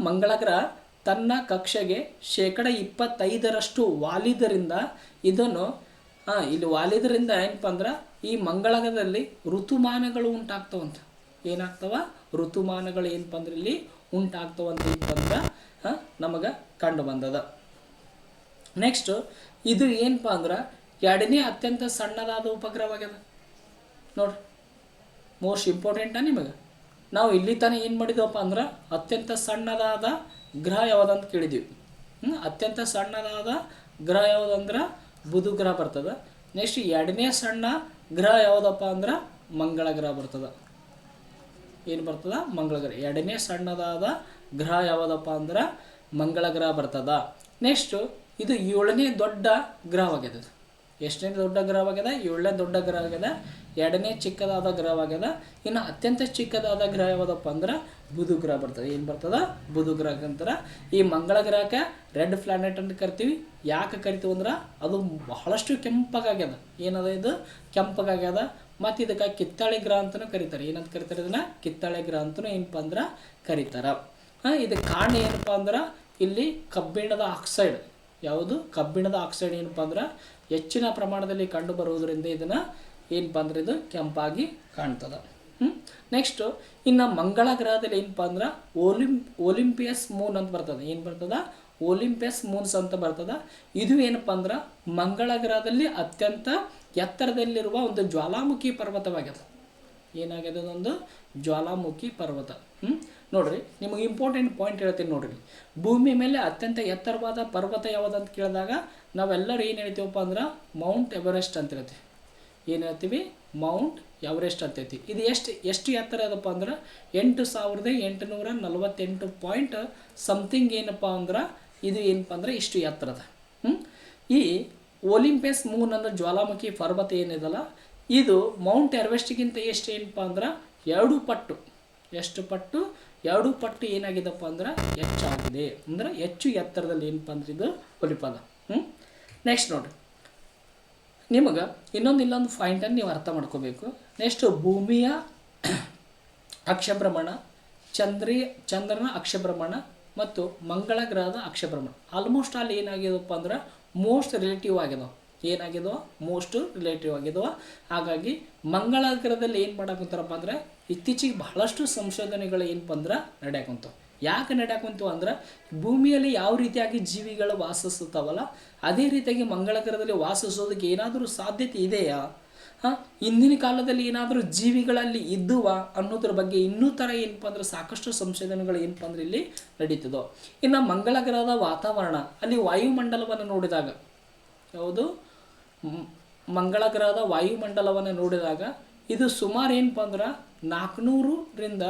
ಮಂಗಳ ಗ್ರಹ ತನ್ನ ಕಕ್ಷೆಗೆ ಶೇಕಡ ಇಪ್ಪತ್ತೈದರಷ್ಟು ವಾಲಿದರಿಂದ ಇದನ್ನು ಹಾಂ, ಇಲ್ಲಿ ವಾಲಿದ್ರಿಂದ ಏನಪ್ಪ ಅಂದ್ರೆ ಈ ಮಂಗಳಗದಲ್ಲಿ ಋತುಮಾನಗಳು ಉಂಟಾಗ್ತವಂತ. ಏನಾಗ್ತವ? ಋತುಮಾನಗಳು ಏನಪ್ಪ ಅಂದ್ರೆ ಇಲ್ಲಿ ಉಂಟಾಗ್ತವಂತ ಅಂತಂದ್ರೆ ನಮಗೆ ಕಂಡು ಬಂದದ. ನೆಕ್ಸ್ಟ್ ಇದು ಏನಪ್ಪ ಅಂದ್ರೆ ಎರಡನೇ ಅತ್ಯಂತ ಸಣ್ಣದಾದ ಉಪಗ್ರಹವಾಗ್ಯದ. ನೋಡ್ರಿ ಮೋಸ್ಟ್ ಇಂಪಾರ್ಟೆಂಟ ನಿಮಗೆ? ನಾವು ಇಲ್ಲಿ ತಾನೇ ಏನು ಮಾಡಿದ್ವಪ್ಪ ಅಂದ್ರೆ ಅತ್ಯಂತ ಸಣ್ಣದಾದ ಗ್ರಹ ಯಾವುದಂತ ಕೇಳಿದ್ವಿ? ಅತ್ಯಂತ ಸಣ್ಣದಾದ ಗ್ರಹ ಯಾವುದಂದ್ರೆ ಬುಧ ಗ್ರಹ ಬರ್ತದೆ. ನೆಕ್ಸ್ಟ್ ಎರಡನೇ ಸಣ್ಣ ಗ್ರಹ ಯಾವುದಪ್ಪ ಅಂದ್ರೆ ಮಂಗಳ ಗ್ರಹ ಬರ್ತದೆ. ಏನು ಬರ್ತದ? ಮಂಗಳ ಗ್ರಹ. ಎರಡನೇ ಸಣ್ಣದಾದ ಗ್ರಹ ಯಾವುದಪ್ಪ ಅಂದ್ರೆ ಮಂಗಳ ಗ್ರಹ ಬರ್ತದ. ನೆಕ್ಸ್ಟ್ ಇದು ಏಳನೇ ದೊಡ್ಡ ಗ್ರಹವಾಗಿದೆ. ಎಷ್ಟನೇ ದೊಡ್ಡ ಗ್ರಹವಾಗ್ಯದ ಏಳನೇ ದೊಡ್ಡ ಗ್ರಹ ಆಗ್ಯದ. ಎರಡನೇ ಚಿಕ್ಕದಾದ ಗ್ರಹವಾಗ್ಯದ ಇನ್ನು ಅತ್ಯಂತ ಚಿಕ್ಕದಾದ ಗ್ರಹ ಯಾವುದಪ್ಪ ಅಂದ್ರೆ ಬುಧ ಗ್ರಹ ಬರ್ತದೆ. ಏನು ಬರ್ತದ? ಬುಧ ಗ್ರಹ ಅಂತರ. ಈ ಮಂಗಳ ಗ್ರಹಕ್ಕೆ ರೆಡ್ ಪ್ಲಾನೆಟ್ ಅಂತ ಕರಿತೀವಿ. ಯಾಕೆ ಕರಿತೀವಿ ಅಂದ್ರೆ ಅದು ಬಹಳಷ್ಟು ಕೆಂಪಗಾಗ್ಯದ ಏನದ ಇದು? ಕೆಂಪಗಾಗ್ಯದ ಮತ್ತು ಇದಕ್ಕೆ ಕಿತ್ತಾಳೆ ಗ್ರಹ ಅಂತಲೂ ಕರೀತಾರೆ. ಏನಂತ ಕರಿತಾರೆ ಇದನ್ನ? ಕಿತ್ತಾಳೆ ಗ್ರಹ ಅಂತಲೂ ಏನಪ್ಪ ಅಂದ್ರೆ ಕರೀತಾರ. ಹಾಂ ಇದಕ್ಕೆ ಕಾರಣ ಏನಪ್ಪ ಅಂದ್ರೆ ಇಲ್ಲಿ ಕಬ್ಬಿಣದ ಆಕ್ಸೈಡ್. ಯಾವುದು? ಕಬ್ಬಿಣದ ಆಕ್ಸೈಡ್ ಏನಪ್ಪ ಅಂದ್ರೆ ಹೆಚ್ಚಿನ ಪ್ರಮಾಣದಲ್ಲಿ ಕಂಡು ಬರುವುದರಿಂದ ಇದನ್ನು ಏನಪ್ಪ ಅಂದ್ರೆ ಇದು ಕೆಂಪಾಗಿ ಕಾಣ್ತದೆ. ನೆಕ್ಸ್ಟು ಇನ್ನು ಮಂಗಳ ಗ್ರಹದಲ್ಲಿ ಏನಪ್ಪ ಅಂದ್ರೆ ಓಲಿಂ ಒಲಿಂಪಿಯಸ್ ಮೂನ್ ಅಂತ ಬರ್ತದೆ. ಏನು ಬರ್ತದ? ಒಲಿಂಪಿಯಸ್ ಮೂನ್ಸ್ ಅಂತ ಬರ್ತದ. ಇದು ಏನಪ್ಪ ಅಂದ್ರೆ ಮಂಗಳ ಗ್ರಹದಲ್ಲಿ ಅತ್ಯಂತ ಎತ್ತರದಲ್ಲಿರುವ ಒಂದು ಜ್ವಾಲಾಮುಖಿ ಪರ್ವತವಾಗ್ಯದ. ಏನಾಗಿದೆ ಅದೊಂದು? ಜ್ವಾಲಾಮುಖಿ ಪರ್ವತ. ಹ್ಞೂ ನೋಡ್ರಿ, ನಿಮಗೆ ಇಂಪಾರ್ಟೆಂಟ್ ಪಾಯಿಂಟ್ ಹೇಳ್ತೀನಿ ನೋಡ್ರಿ. ಭೂಮಿ ಮೇಲೆ ಅತ್ಯಂತ ಎತ್ತರವಾದ ಪರ್ವತ ಯಾವುದಂತ ಕೇಳಿದಾಗ ನಾವೆಲ್ಲರೂ ಏನು ಹೇಳ್ತೀವಪ್ಪ ಅಂದ್ರೆ ಮೌಂಟ್ ಎವರೆಸ್ಟ್ ಅಂತ ಹೇಳ್ತೀವಿ. ಏನು ಹೇಳ್ತೀವಿ? ಮೌಂಟ್ ಎವರೆಸ್ಟ್ ಅಂತ ಹೇಳ್ತೀವಿ. ಇದು ಎಷ್ಟು ಎಷ್ಟು ಎತ್ತರ ಅದಪ್ಪ ಅಂದ್ರೆ ಎಂಟು ಸಾವಿರದ ಎಂಟುನೂರ ನಲವತ್ತೆಂಟು ಪಾಯಿಂಟ್ ಸಮಥಿಂಗ್ ಏನಪ್ಪ ಅಂದ್ರೆ ಇದು ಏನಪ್ಪ ಅಂದ್ರೆ ಇಷ್ಟು ಎತ್ತರದ. ಹ್ಞೂ ಈ ಒಲಿಂಪಿಯಸ್ ಮೂನ್ ಅನ್ನೋ ಜ್ವಾಲಾಮುಖಿ ಪರ್ವತ ಏನಿದಲ್ಲ, ಇದು ಮೌಂಟ್ ಎವರೆಸ್ಟ್ಗಿಂತ ಎಷ್ಟು ಏನಪ್ಪ ಅಂದ್ರೆ ಎರಡು ಪಟ್ಟು, ಎಷ್ಟು ಪಟ್ಟು? ಎರಡು ಪಟ್ಟು ಏನಾಗಿದಪ್ಪ ಅಂದ್ರೆ ಹೆಚ್ಚಾಗಿದೆ. ಅಂದ್ರೆ ಹೆಚ್ಚು ಎತ್ತರದಲ್ಲಿ ಏನಪ್ಪ ಅಂದ್ರೆ ಇದು ಒಲಿಪದ. ಹ್ಞೂ ನೆಕ್ಸ್ಟ್ ನೋಡ್ರಿ ನಿಮಗೆ ಇನ್ನೊಂದು ಇಲ್ಲೊಂದು ಪಾಯಿಂಟನ್ನು ನೀವು ಅರ್ಥ ಮಾಡ್ಕೋಬೇಕು. ನೆಕ್ಸ್ಟ್ ಭೂಮಿಯ ಅಕ್ಷಭ್ರಮಣ ಚಂದ್ರಿ, ಚಂದ್ರನ ಅಕ್ಷಭ್ರಮಣ ಮತ್ತು ಮಂಗಳ ಗ್ರಹದ ಅಕ್ಷಭ್ರಮಣ ಆಲ್ಮೋಸ್ಟ್ ಅಲ್ಲಿ ಏನಾಗಿದಪ್ಪ ಅಂದ್ರೆ ಮೋಸ್ಟ್ ರಿಲೇಟಿವ್ ಆಗ್ಯದವ ಏನಾಗಿದವ ಮೋಸ್ಟ್ ರಿಲೇಟಿವ್ ಆಗಿದವ ಹಾಗಾಗಿ ಮಂಗಳ ಗ್ರಹದಲ್ಲಿ ಏನು ಮಾಡಾಕುಂತಾರಪ್ಪ ಅಂದ್ರೆ ಇತ್ತೀಚೆಗೆ ಬಹಳಷ್ಟು ಸಂಶೋಧನೆಗಳು ಏನಪ್ಪ ಅಂದ್ರೆ ನಡೆಯಾಕುಂತಾವ ಯಾಕೆ ನಡೆಯಾಕುಂತವ ಅಂದ್ರೆ ಭೂಮಿಯಲ್ಲಿ ಯಾವ ರೀತಿಯಾಗಿ ಜೀವಿಗಳು ವಾಸಿಸುತ್ತವಲ್ಲ, ಅದೇ ರೀತಿಯಾಗಿ ಮಂಗಳ ಗ್ರಹದಲ್ಲಿ ವಾಸಿಸೋದಕ್ಕೆ ಏನಾದರೂ ಸಾಧ್ಯತೆ ಇದೆಯಾ? ಹಾಂ? ಇಂದಿನ ಕಾಲದಲ್ಲಿ ಏನಾದರೂ ಜೀವಿಗಳಲ್ಲಿ ಇದ್ದುವ ಅನ್ನೋದ್ರ ಬಗ್ಗೆ ಇನ್ನೂ ಥರ ಏನಪ್ಪ ಅಂದ್ರೆ ಸಾಕಷ್ಟು ಸಂಶೋಧನೆಗಳು ಏನಪ್ಪ ಅಂದ್ರೆ ಇಲ್ಲಿ ನಡೀತದೋ? ಇನ್ನು ಮಂಗಳ ಗ್ರಹದ ವಾತಾವರಣ, ಅಲ್ಲಿ ವಾಯುಮಂಡಲವನ್ನು ನೋಡಿದಾಗ ಯಾವುದು ಮಂಗಳ ಗ್ರಹದ ವಾಯುಮಂಡಲವನ್ನು ನೋಡಿದಾಗ ಇದು ಸುಮಾರು ಏನಪ್ಪ ಅಂದ್ರೆ ನಾಲ್ಕುನೂರರಿಂದ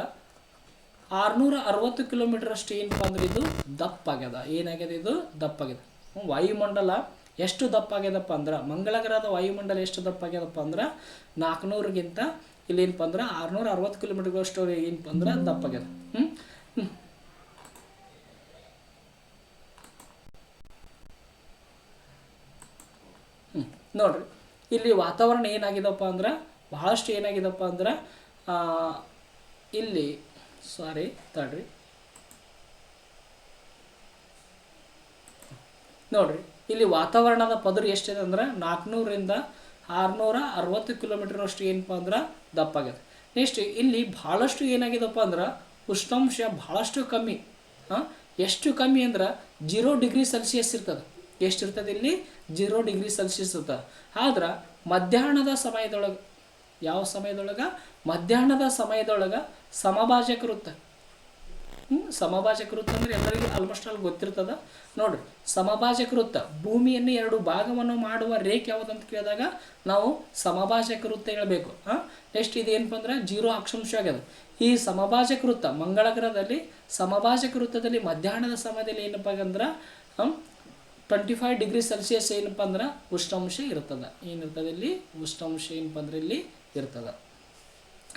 ಆರುನೂರ ಅರವತ್ತು ಕಿಲೋಮೀಟರ್ ಅಷ್ಟು ಏನಪ್ಪ ಅಂದ್ರೆ ಇದು ದಪ್ಪಾಗ್ಯದ ಏನಾಗ್ಯದ ಇದು? ದಪ್ಪಾಗ್ಯದ ವಾಯುಮಂಡಲ ಎಷ್ಟು ದಪ್ಪಾಗ್ಯದಪ್ಪ ಅಂದ್ರೆ ಮಂಗಳ ಗ್ರಹದ ವಾಯುಮಂಡಲ ಎಷ್ಟು ದಪ್ಪಾಗ್ಯದಪ್ಪ ಅಂದ್ರೆ ನಾಲ್ಕುನೂರಿಗಿಂತ ಇಲ್ಲಿ ಏನಪ್ಪ ಅಂದ್ರೆ ಆರುನೂರ ಅರವತ್ತು ಕಿಲೋಮೀಟರ್ಗಳಷ್ಟು ಏನಪ್ಪ ಅಂದ್ರೆ ದಪ್ಪ ಆಗ್ಯದ. ಹ್ಞೂ ಹ್ಞೂ ನೋಡ್ರಿ, ಇಲ್ಲಿ ವಾತಾವರಣ ಏನಾಗಿದಪ್ಪ ಅಂದ್ರೆ, ಬಹಳಷ್ಟು ಏನಾಗಿದಪ್ಪ ಅಂದ್ರೆ ಇಲ್ಲಿ ಸಾರಿ ತಡ್ರಿ. ನೋಡ್ರಿ, ಇಲ್ಲಿ ವಾತಾವರಣದ ಪದರು ಎಷ್ಟಿದೆ ಅಂದ್ರೆ ನಾಲ್ಕುನೂರಿಂದ ಆರುನೂರ ಅರವತ್ತು ಕಿಲೋಮೀಟರ್ ಅಷ್ಟು ಏನಪ್ಪ ಅಂದ್ರೆ, ದಪ್ಪ ಆಗ್ಯದ. ನೆಕ್ಸ್ಟ್, ಇಲ್ಲಿ ಭಾಳಷ್ಟು ಏನಾಗಿದಪ್ಪ ಅಂದ್ರೆ, ಉಷ್ಣಾಂಶ ಭಾಳಷ್ಟು ಕಮ್ಮಿ ಹಾಂ ಎಷ್ಟು ಕಮ್ಮಿ ಅಂದ್ರೆ, ಜೀರೋ ಡಿಗ್ರಿ ಸೆಲ್ಸಿಯಸ್ ಇರ್ತದೆ. ಎಷ್ಟು ಇರ್ತದೆ ಇಲ್ಲಿ? ಜೀರೋ ಡಿಗ್ರಿ ಸೆಲ್ಸಿಯಸ್ ಇರ್ತದೆ. ಆದ್ರೆ ಮಧ್ಯಾಹ್ನದ ಸಮಯದೊಳಗೆ, ಯಾವ ಸಮಯದೊಳಗೆ? ಮಧ್ಯಾಹ್ನದ ಸಮಯದೊಳಗೆ ಸಮಭಾಜಕ ವೃತ್ತ. ಸಮಭಾಜಕ ವೃತ್ತ ಅಂದ್ರೆ ಎಲ್ಲರಿಗೂ ಆಲ್ಮೋಸ್ಟ್ ಅಲ್ಲಿ ಗೊತ್ತಿರ್ತದ. ನೋಡ್ರಿ, ಸಮಭಾಜಕ ವೃತ್ತ ಭೂಮಿಯನ್ನು ಎರಡು ಭಾಗವನ್ನು ಮಾಡುವ ರೇಖೆ ಯಾವುದಂತ ಕೇಳಿದಾಗ ನಾವು ಸಮಭಾಜಕ ವೃತ್ತ ಹೇಳಬೇಕು. ಹಾಂ? ನೆಕ್ಸ್ಟ್ ಇದೇನಪ್ಪ ಅಂದ್ರೆ ಜೀರೋ ಅಕ್ಷಾಂಶ ಆಗ್ಯದ. ಈ ಸಮಭಾಜಕ ವೃತ್ತ ಮಂಗಳ ಗ್ರಹದಲ್ಲಿ ಸಮಭಾಜಕ ವೃತ್ತದಲ್ಲಿ ಮಧ್ಯಾಹ್ನದ ಸಮಯದಲ್ಲಿ ಏನಪ್ಪ ಅಂದ್ರೆ ಟ್ವೆಂಟಿ ಫೈವ್ ಡಿಗ್ರಿ ಸೆಲ್ಸಿಯಸ್ ಏನಪ್ಪ ಅಂದ್ರೆ ಉಷ್ಣಾಂಶ ಇರ್ತದೆ. ಏನಿರ್ತದೆ ಇಲ್ಲಿ? ಉಷ್ಣಾಂಶ ಏನಪ್ಪ ಅಂದ್ರೆ ಇಲ್ಲಿ ಇರ್ತದೆ.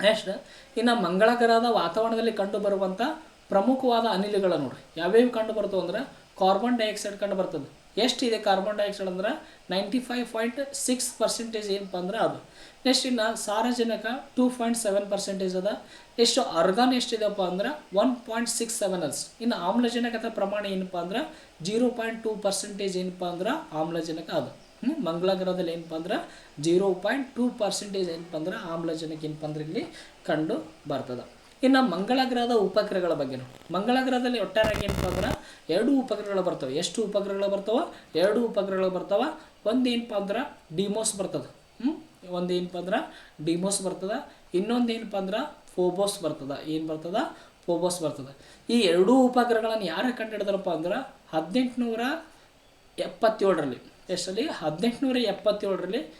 ನೆಕ್ಸ್ಟ್ ಇನ್ನು ಮಂಗಳ ಗ್ರಹದ ವಾತಾವರಣದಲ್ಲಿ ಕಂಡು ಬರುವಂಥ ಪ್ರಮುಖವಾದ ಅನಿಲಗಳ ನೋಡ್ರಿ. ಯಾವ್ಯಾವ ಕಂಡು ಬರ್ತವೆ ಅಂದ್ರೆ? ಕಾರ್ಬನ್ ಡೈಆಕ್ಸೈಡ್ ಕಂಡು ಬರ್ತದೆ ಎಷ್ಟಿದೆ ಕಾರ್ಬನ್ ಡೈಆಕ್ಸೈಡ್ ಅಂದ್ರೆ? Ninety five point six percentage ಏನಪ್ಪ ಅಂದ್ರೆ ಅದು. ನೆಕ್ಸ್ಟ್ ಇನ್ನು ಸಾರಜನಕ ಟೂ ಪಾಯಿಂಟ್ ಸೆವೆನ್ ಪರ್ಸೆಂಟೇಜ್ ಅದ. ಎಷ್ಟು ಅರ್ಗಾನ್ ಎಷ್ಟಿದೆಪ್ಪ ಅಂದ್ರೆ ಒನ್ ಪಾಯಿಂಟ್ ಸಿಕ್ಸ್ ಸೆವೆನ್ ಅಲ್ಸ್. ಇನ್ನು ಆಮ್ಲಜನಕದ ಪ್ರಮಾಣ ಏನಪ್ಪ ಅಂದ್ರೆ ಜೀರೋ ಪಾಯಿಂಟ್ ಟೂ ಪರ್ಸೆಂಟೇಜ್ ಏನಪ್ಪ ಅಂದ್ರೆ ಆಮ್ಲಜನಕ ಅದು. ಹ್ಞೂ ಮಂಗಳ ಗ್ರಹದಲ್ಲಿ ಏನಪ್ಪ ಅಂದ್ರೆ ಜೀರೋ ಪಾಯಿಂಟ್ ಟೂ ಪರ್ಸೆಂಟೇಜ್ ಏನಪ್ಪ ಅಂದ್ರೆ ಆಮ್ಲಜನಕ ಏನಪ್ಪ ಅಂದ್ರೆ ಇಲ್ಲಿ ಕಂಡು ಬರ್ತದೆ. ಇನ್ನು ಮಂಗಳ ಗ್ರಹದ ಉಪಗ್ರಹಗಳ ಬಗ್ಗೆ ಮಂಗಳ ಗ್ರಹದಲ್ಲಿ ಒಟ್ಟಾರೆಯಾಗಿ ಏನಪ್ಪ ಅಂದ್ರೆ ಎರಡು ಉಪಗ್ರಹಗಳು ಬರ್ತವೆ. ಎಷ್ಟು ಉಪಗ್ರಹಗಳು ಬರ್ತವೆ? ಎರಡು ಉಪಗ್ರಹಗಳು ಬರ್ತವೆ. ಒಂದು ಏನಪ್ಪ ಅಂದ್ರೆ ಡಿಮೋಸ್ ಬರ್ತದೆ. ಹ್ಞೂ ಒಂದು ಏನಪ್ಪ ಅಂದ್ರೆ? ಡಿಮೋಸ್ ಬರ್ತದೆ. ಇನ್ನೊಂದು ಏನಪ್ಪ ಅಂದ್ರೆ? ಫೋಬೋಸ್ ಬರ್ತದೆ. ಏನು ಬರ್ತದೆ? ಫೋಬೋಸ್ ಬರ್ತದೆ. ಈ ಎರಡೂ ಉಪಗ್ರಹಗಳನ್ನು ಯಾರು ಕಂಡುಹಿಡಿದಾರಪ್ಪ ಅಂದ್ರೆ? ಹದಿನೆಂಟುನೂರ ಎಪ್ಪತ್ತೇಳರಲ್ಲಿ. ಎಷ್ಟರಲ್ಲಿ? ಹದಿನೆಂಟುನೂರ ಎಪ್ಪತ್ತೇಳರಲ್ಲಿ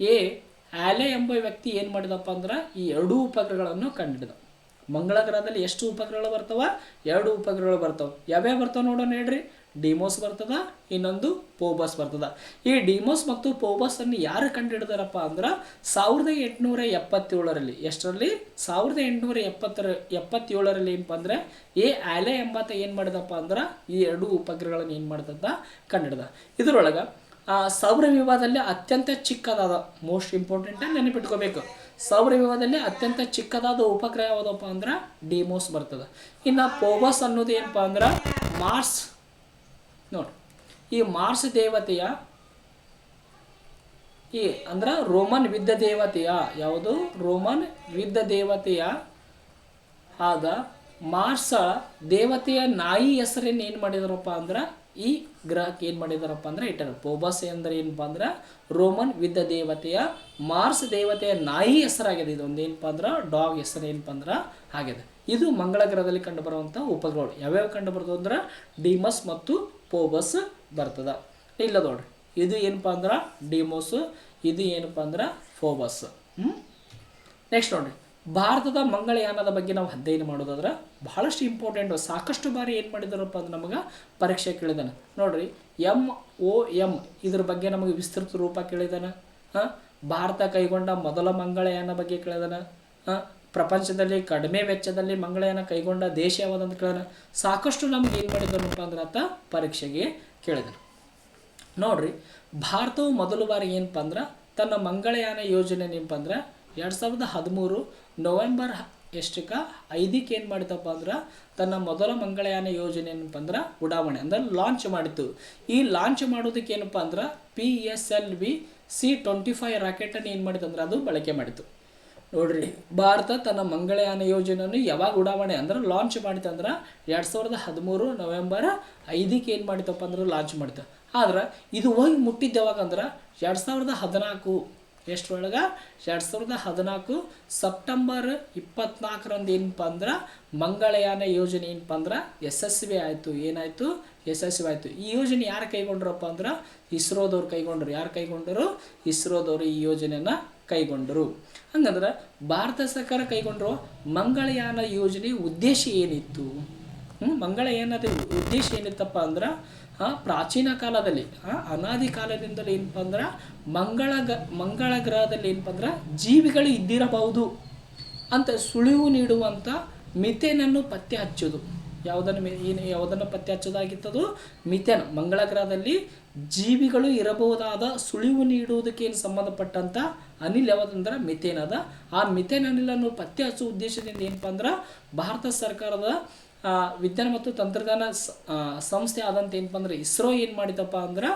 ಎ ಆಲೆ ಎಂಬ ವ್ಯಕ್ತಿ ಏನು ಮಾಡಿದಪ್ಪ ಅಂದ್ರೆ ಈ ಎರಡೂ ಉಪಗ್ರಹಗಳನ್ನು ಕಂಡುಹಿಡಿದ ಮಂಗಳ ಗ್ರಹದಲ್ಲಿ ಎಷ್ಟು ಉಪಗ್ರಹಗಳು ಬರ್ತಾವ? ಎರಡು ಉಪಗ್ರಹಗಳು ಬರ್ತಾವೆ. ಯಾವ್ಯಾವ ಬರ್ತಾವೆ ನೋಡೋಣ ಹೇಳ್ರಿ. ಡಿಮೋಸ್ ಬರ್ತದ, ಇನ್ನೊಂದು ಪೋಬಸ್ ಬರ್ತದ. ಈ ಡಿಮೋಸ್ ಮತ್ತು ಪೋಬಸ್ ಅನ್ನು ಯಾರು ಕಂಡುಹಿಡಿದಾರಪ್ಪ ಅಂದ್ರೆ ಸಾವಿರದ ಎಂಟುನೂರ ಎಪ್ಪತ್ತೇಳರಲ್ಲಿ, ಎಷ್ಟರಲ್ಲಿ? ಸಾವಿರದ ಎಂಟುನೂರ ಎಪ್ಪತ್ತರ, ಎಪ್ಪತ್ತೇಳರಲ್ಲಿ ಏನಪ್ಪ ಅಂದ್ರೆ, ಎ ಆಲೆ ಎಂಬಾತ ಏನು ಮಾಡಿದಪ್ಪ ಅಂದ್ರೆ, ಈ ಎರಡು ಉಪಗ್ರಹಗಳನ್ನು ಏನು ಮಾಡ್ತದ ಕಂಡುಹಿಡ್ದ. ಇದರೊಳಗೆ ಸೌರ ವಿವಾಹದಲ್ಲಿ ಅತ್ಯಂತ ಚಿಕ್ಕದಾದ ಮೋಸ್ಟ್ ಇಂಪಾರ್ಟೆಂಟ್ ನೆನಪಿಟ್ಕೋಬೇಕು. ಸೌರ ವಿವಾದಲ್ಲಿ ಅತ್ಯಂತ ಚಿಕ್ಕದಾದ ಉಪಗ್ರಹ ಯಾವುದಪ್ಪ ಅಂದ್ರೆ, ಡಿಮೋಸ್ ಬರ್ತದೆ. ಇನ್ನು ಪೋಬಸ್ ಅನ್ನೋದು ಏನಪ್ಪ ಅಂದ್ರೆ, ಮಾರ್ಸ್. ನೋಡಿ. ಈ ಮಾರ್ಸ್ ದೇವತೆಯ ಈ ಅಂದ್ರೆ ರೋಮನ್ ವಿದ್ಯ ದೇವತೆಯ, ಯಾವುದು? ರೋಮನ್ ವಿದ್ಯ ದೇವತೆಯ ಆದ ಮಾರ್ಸ ದೇವತೆಯ ನಾಯಿ ಹೆಸರನ್ನು ಏನು ಮಾಡಿದಾರಪ್ಪ ಅಂದ್ರೆ, ಈ ಗ್ರಹಕ್ಕೆ ಏನು ಮಾಡಿದಾರಪ್ಪ ಅಂದ್ರೆ, ಇಟ್ಟರು. ಪೋಬಸ್ ಅಂದ್ರೆ ಏನಪ್ಪ ಅಂದ್ರೆ, ರೋಮನ್ ವಿದ್ಯ ದೇವತೆಯ ಮಾರ್ಸ್ ದೇವತೆಯ ನಾಯಿ ಹೆಸರಾಗಿದೆ. ಇದು ಏನಪ್ಪ ಅಂದ್ರೆ, ಡಾಗ್ ಹೆಸರು ಏನಪ್ಪ ಅಂದ್ರೆ, ಆಗಿದೆ. ಇದು ಮಂಗಳ ಗ್ರಹದಲ್ಲಿ ಕಂಡುಬರುವಂಥ ಉಪಗ್ರಹಗಳು. ಯಾವ್ಯಾವ ಕಂಡು ಅಂದ್ರೆ, ಡಿಮಸ್ ಮತ್ತು ಪೋಬಸ್ ಬರ್ತದ. ಇಲ್ಲ ನೋಡ್ರಿ, ಇದು ಏನಪ್ಪ ಅಂದ್ರೆ ಡಿಮೋಸ್, ಇದು ಏನಪ್ಪ ಅಂದ್ರೆ ಫೋಬಸ್. ಹ್ಞೂ ನೆಕ್ಸ್ಟ್ ನೋಡ್ರಿ, ಭಾರತದ ಮಂಗಳಯಾನದ ಬಗ್ಗೆ ನಾವು ಅಧ್ಯಯನ ಮಾಡೋದಾದ್ರೆ ಬಹಳಷ್ಟು ಇಂಪಾರ್ಟೆಂಟು ಸಾಕಷ್ಟು ಬಾರಿ ಏನು ಮಾಡಿದಾರಪ್ಪ ಅಂದ್ರೆ ನಮಗೆ ಪರೀಕ್ಷೆ ಕೇಳಿದಾನೆ. ನೋಡ್ರಿ ಎಂ ಒ ಎಂ ಇದ್ರ ಬಗ್ಗೆ ನಮಗೆ ವಿಸ್ತೃತ ರೂಪ ಕೇಳಿದಾನೆ. ಹಾಂ? ಭಾರತ ಕೈಗೊಂಡ ಮೊದಲ ಮಂಗಳಯಾನ ಬಗ್ಗೆ ಕೇಳಿದಾನೆ. ಹಾಂ? ಪ್ರಪಂಚದಲ್ಲಿ ಕಡಿಮೆ ವೆಚ್ಚದಲ್ಲಿ ಮಂಗಳಯಾನ ಕೈಗೊಂಡ ದೇಶ ಯಾವುದಂತ ಕೇಳಿದ್ರೆ ಸಾಕಷ್ಟು ನಮ್ಗೆ ಏನು ಮಾಡಿದಾನಪ್ಪ ಅಂದ್ರೆ ಆತ ಪರೀಕ್ಷೆಗೆ ಕೇಳಿದರು. ನೋಡ್ರಿ, ಭಾರತವು ಮೊದಲು ಬಾರಿ ಏನಪ್ಪ ಅಂದ್ರೆ ತನ್ನ ಮಂಗಳಯಾನ ಯೋಜನೆ ಏನಪ್ಪ ಅಂದ್ರೆ ಎರಡು ಸಾವಿರದ ಹದಿಮೂರು ನವೆಂಬರ್ ಎಷ್ಟಕ್ಕ ಐದಕ್ಕೆ ಏನು ಮಾಡಿತಪ್ಪ ಅಂದ್ರೆ ತನ್ನ ಮೊದಲ ಮಂಗಳಯಾನ ಯೋಜನೆ ಏನಪ್ಪ ಅಂದ್ರೆ ಉಡಾವಣೆ ಅಂದ್ರೆ ಲಾಂಚ್ ಮಾಡಿತು ಈ ಲಾಂಚ್ ಮಾಡೋದಕ್ಕೆ ಏನಪ್ಪ ಅಂದ್ರೆ P S L V C twenty five ರಾಕೆಟನ್ನು ಏನು ಮಾಡಿತಂದ್ರೆ ಅದು ಬಳಕೆ ಮಾಡಿತು. ನೋಡ್ರಿ, ಭಾರತ ತನ್ನ ಮಂಗಳಯಾನ ಯೋಜನೆಯನ್ನು ಯಾವಾಗ ಉಡಾವಣೆ ಅಂದ್ರೆ ಲಾಂಚ್ ಮಾಡಿತಂದ್ರೆ ಎರಡು ಸಾವಿರದ ಹದಿಮೂರು ನವೆಂಬರ್ ಐದಕ್ಕೆ ಏನು ಮಾಡಿತಪ್ಪ ಅಂದ್ರೆ ಲಾಂಚ್ ಮಾಡಿತು ಆದ್ರೆ ಇದು ಹೋಗಿ ಮುಟ್ಟಿದ್ದು ಯಾವಾಗ ಅಂದ್ರೆ ಎರಡು ಸಾವಿರದ ಹದಿನಾಲ್ಕು ಎಷ್ಟರೊಳಗೆ ಎರಡು ಸಾವಿರದ ಹದಿನಾಲ್ಕು ಸೆಪ್ಟೆಂಬರ್ ಇಪ್ಪತ್ನಾಲ್ಕರಂದು ಏನಪ್ಪ ಅಂದ್ರೆ ಮಂಗಳಯಾನ ಯೋಜನೆ ಏನಪ್ಪ ಅಂದ್ರೆ ಯಶಸ್ವಿ ಆಯಿತು, ಏನಾಯಿತು? ಯಶಸ್ವಿ ಆಯಿತು. ಈ ಯೋಜನೆ ಯಾರು ಕೈಗೊಂಡ್ರಪ್ಪ ಅಂದ್ರೆ ಇಸ್ರೋದವ್ರು ಕೈಗೊಂಡ್ರು. ಯಾರು ಕೈಗೊಂಡರು? ಇಸ್ರೋದವರು ಈ ಯೋಜನೆಯನ್ನು ಕೈಗೊಂಡರು. ಹಂಗಂದ್ರೆ ಭಾರತ ಸರ್ಕಾರ ಕೈಗೊಂಡ್ರು ಮಂಗಳಯಾನ ಯೋಜನೆ ಉದ್ದೇಶ ಏನಿತ್ತು? ಮಂಗಳಯಾನದ ಉದ್ದೇಶ ಏನಿತ್ತಪ್ಪ ಅಂದ್ರೆ ಪ್ರಾಚೀನ ಕಾಲದಲ್ಲಿ ಅನಾದಿ ಕಾಲದಿಂದಲೂ ಏನಪ್ಪ ಅಂದ್ರೆ, ಮಂಗಳ ಗ, ಮಂಗಳ ಗ್ರಹದಲ್ಲಿ ಏನಪ್ಪ ಅಂದ್ರೆ, ಜೀವಿಗಳು ಇದ್ದಿರಬಹುದು. ಅಂತ ಸುಳಿವು ನೀಡುವಂಥ ಮಿಥೇನನ್ನು ಪತ್ತೆ ಹಚ್ಚೋದು. ಯಾವುದನ್ನು ಏನು, ಯಾವುದನ್ನು ಪತ್ತೆ ಹಚ್ಚೋದಾಗಿತ್ತದು? ಮಿಥೇನ್. ಮಂಗಳ ಗ್ರಹದಲ್ಲಿ ಜೀವಿಗಳು ಇರಬಹುದಾದ ಸುಳಿವು ನೀಡುವುದಕ್ಕೆ ಏನು ಸಂಬಂಧಪಟ್ಟಂಥ ಅನಿಲ್ ಯಾವುದಂದ್ರೆ ಮಿಥೇನ್ ಅದ. ಆ ಮಿಥೇನ್ ಅನಿಲನ್ನು ಪತ್ತೆ ಹಚ್ಚುವ ಉದ್ದೇಶದಿಂದ ಏನಪ್ಪ ಅಂದ್ರೆ ಭಾರತ ಸರ್ಕಾರದ ವಿಜ್ಞಾನ ಮತ್ತು ತಂತ್ರಜ್ಞಾನ ಸಂಸ್ಥೆ ಆದಂತ ಏನಪ್ಪ ಅಂದ್ರೆ ಇಸ್ರೋ ಏನು ಮಾಡಿತಪ್ಪ ಅಂದ್ರೆ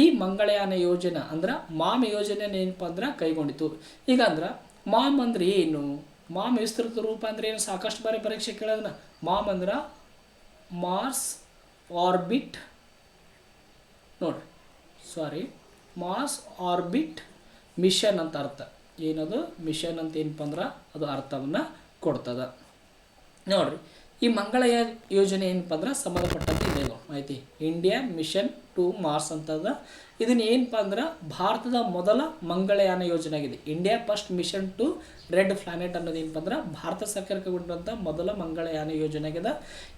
ಈ ಮಂಗಳಯಾನ ಯೋಜನೆ ಅಂದ್ರೆ ಮಾಮ್ ಯೋಜನೆ ಏನಪ್ಪ ಅಂದ್ರೆ ಕೈಗೊಂಡಿತು ಈಗ ಅಂದ್ರೆ ಮಾಮ್ ಅಂದ್ರೆ ಏನು? ಮಾಮ್ ವಿಸ್ತೃತ ರೂಪ ಅಂದ್ರೆ ಏನು? ಸಾಕಷ್ಟು ಬಾರಿ ಪರೀಕ್ಷೆ ಕೇಳೋದನ್ನ. ಮಾಮ್ ಅಂದ್ರೆ ಮಾರ್ಸ್ ಆರ್ಬಿಟ್, ನೋಡ್ರಿ ಸಾರಿ ಮಾರ್ಸ್ ಆರ್ಬಿಟ್ ಮಿಷನ್ ಅಂತ ಅರ್ಥ. ಏನದು? ಮಿಷನ್ ಅಂತ ಏನಪ್ಪ ಅಂದ್ರೆ ಅದು ಅರ್ಥವನ್ನು ಕೊಡ್ತದ. ನೋಡ್ರಿ, ಈ ಮಂಗಳ ಯೋಜನೆ ಏನಪ್ಪ ಅಂದ್ರೆ ಸಂಬಂಧಪಟ್ಟಂತೆ ಇದೆ ಮಾಹಿತಿ. ಇಂಡಿಯಾ ಮಿಷನ್ ಟು ಮಾರ್ಸ್ ಅಂತದ ಇದನ್ನ ಏನಪ್ಪ ಅಂದ್ರೆ ಭಾರತದ ಮೊದಲ ಮಂಗಳಯಾನ ಯೋಜನೆ ಆಗಿದೆ India first mission to red planet ಅನ್ನೋದು ಏನಪ್ಪ ಅಂದ್ರೆ ಭಾರತ ಸರ್ಕಾರ ಕೈಗೊಂಡಂಥ ಮೊದಲ ಮಂಗಳಯಾನ ಯೋಜನೆ ಆಗಿದೆ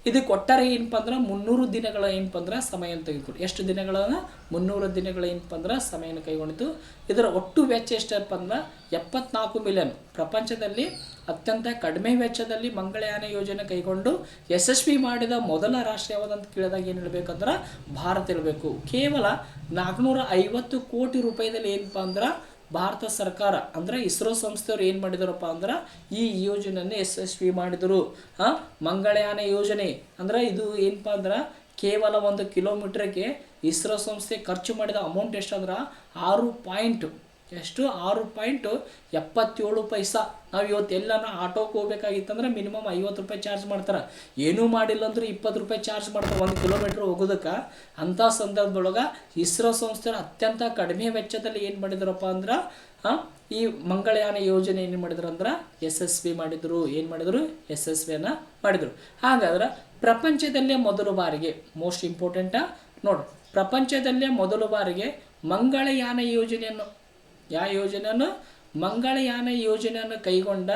ಇದಕ್ಕೆ ಒಟ್ಟಾರೆ ಏನಪ್ಪ ಅಂದ್ರೆ ಮುನ್ನೂರು ದಿನಗಳ ಏನಪ್ಪ ಅಂದ್ರೆ ಸಮಯ ತೆಗೆದುಕೊಂಡು. ಎಷ್ಟು ದಿನಗಳನ್ನ? ಮುನ್ನೂರು ದಿನಗಳ ಏನಪ್ಪ ಅಂದ್ರೆ ಸಮಯನ ಕೈಗೊಂಡಿತು. ಇದರ ಒಟ್ಟು ವೆಚ್ಚ ಎಷ್ಟಪ್ಪ ಅಂದ್ರೆ ಎಪ್ಪತ್ನಾಲ್ಕು ಮಿಲಿಯನ್. ಪ್ರಪಂಚದಲ್ಲಿ ಅತ್ಯಂತ ಕಡಿಮೆ ವೆಚ್ಚದಲ್ಲಿ ಮಂಗಳಯಾನ ಯೋಜನೆ ಕೈಗೊಂಡು ಯಶಸ್ವಿ ಮಾಡಿದ ಮೊದಲ ರಾಷ್ಟ್ರ ಯಾವುದಂತ ಕೇಳಿದಾಗ ಏನು ಹೇಳಬೇಕಂದ್ರೆ ಭಾರತ ಇರಬೇಕು ಕೇವಲ ನಾಲ್ಕುನೂರ ಐವತ್ತು ಕೋಟಿ ರೂಪಾಯಿದಲ್ಲಿ ಏನಪ್ಪ ಅಂದ್ರೆ ಭಾರತ ಸರ್ಕಾರ, ಅಂದ್ರೆ ಇಸ್ರೋ ಸಂಸ್ಥೆಯವರು ಏನು ಮಾಡಿದಾರಪ್ಪ ಅಂದ್ರೆ ಈ ಯೋಜನೆಯನ್ನು ಯಶಸ್ವಿ ಮಾಡಿದರು. ಹಾಂ? ಮಂಗಳಯಾನ ಯೋಜನೆ. ಅಂದ್ರೆ ಇದು ಏನಪ್ಪ ಅಂದ್ರೆ ಕೇವಲ ಒಂದು ಕಿಲೋಮೀಟ್ರಿಗೆ ಇಸ್ರೋ ಸಂಸ್ಥೆ ಖರ್ಚು ಮಾಡಿದ ಅಮೌಂಟ್ ಎಷ್ಟಂದ್ರೆ ಆರು ಪಾಯಿಂಟ್ ಎಷ್ಟು? ಆರು ಪಾಯಿಂಟ್ ಎಪ್ಪತ್ತೇಳು ಪೈಸಾ. ನಾವು ಇವತ್ತು ಎಲ್ಲನ ಆಟೋಕ್ಕೆ ಹೋಗ್ಬೇಕಾಗಿತ್ತಂದ್ರೆ ಮಿನಿಮಮ್ ಐವತ್ತು ರೂಪಾಯಿ ಚಾರ್ಜ್ ಮಾಡ್ತಾರೆ. ಏನೂ ಮಾಡಿಲ್ಲ ಅಂದ್ರೆ ಇಪ್ಪತ್ತು ರೂಪಾಯಿ ಚಾರ್ಜ್ ಮಾಡ್ತಾರೆ. ಒಂದು ಕಿಲೋಮೀಟ್ರ್ ಹೋಗೋದಕ್ಕೆ ಅಂಥ ಸಂದರ್ಭದೊಳಗೆ ಇಸ್ರೋ ಸಂಸ್ಥೆ ಅತ್ಯಂತ ಕಡಿಮೆ ವೆಚ್ಚದಲ್ಲಿ ಏನು ಮಾಡಿದ್ರಪ್ಪ ಅಂದ್ರೆ ಈ ಮಂಗಳಯಾನ ಯೋಜನೆ ಏನು ಮಾಡಿದ್ರು ಅಂದ್ರೆ ಯಶಸ್ವಿ ಮಾಡಿದ್ರು. ಏನು ಮಾಡಿದ್ರು? ಯಶಸ್ವಿಯನ್ನು ಮಾಡಿದರು. ಹಾಗಾದ್ರೆ ಪ್ರಪಂಚದಲ್ಲೇ ಮೊದಲ ಬಾರಿಗೆ, ಮೋಸ್ಟ್ ಇಂಪಾರ್ಟೆಂಟ, ನೋಡು, ಪ್ರಪಂಚದಲ್ಲೇ ಮೊದಲ ಬಾರಿಗೆ ಮಂಗಳಯಾನ ಯೋಜನೆಯನ್ನು ಯಾವ ಯೋಜನೆಯನ್ನು? ಮಂಗಳಯಾನ ಯೋಜನೆಯನ್ನು ಕೈಗೊಂಡ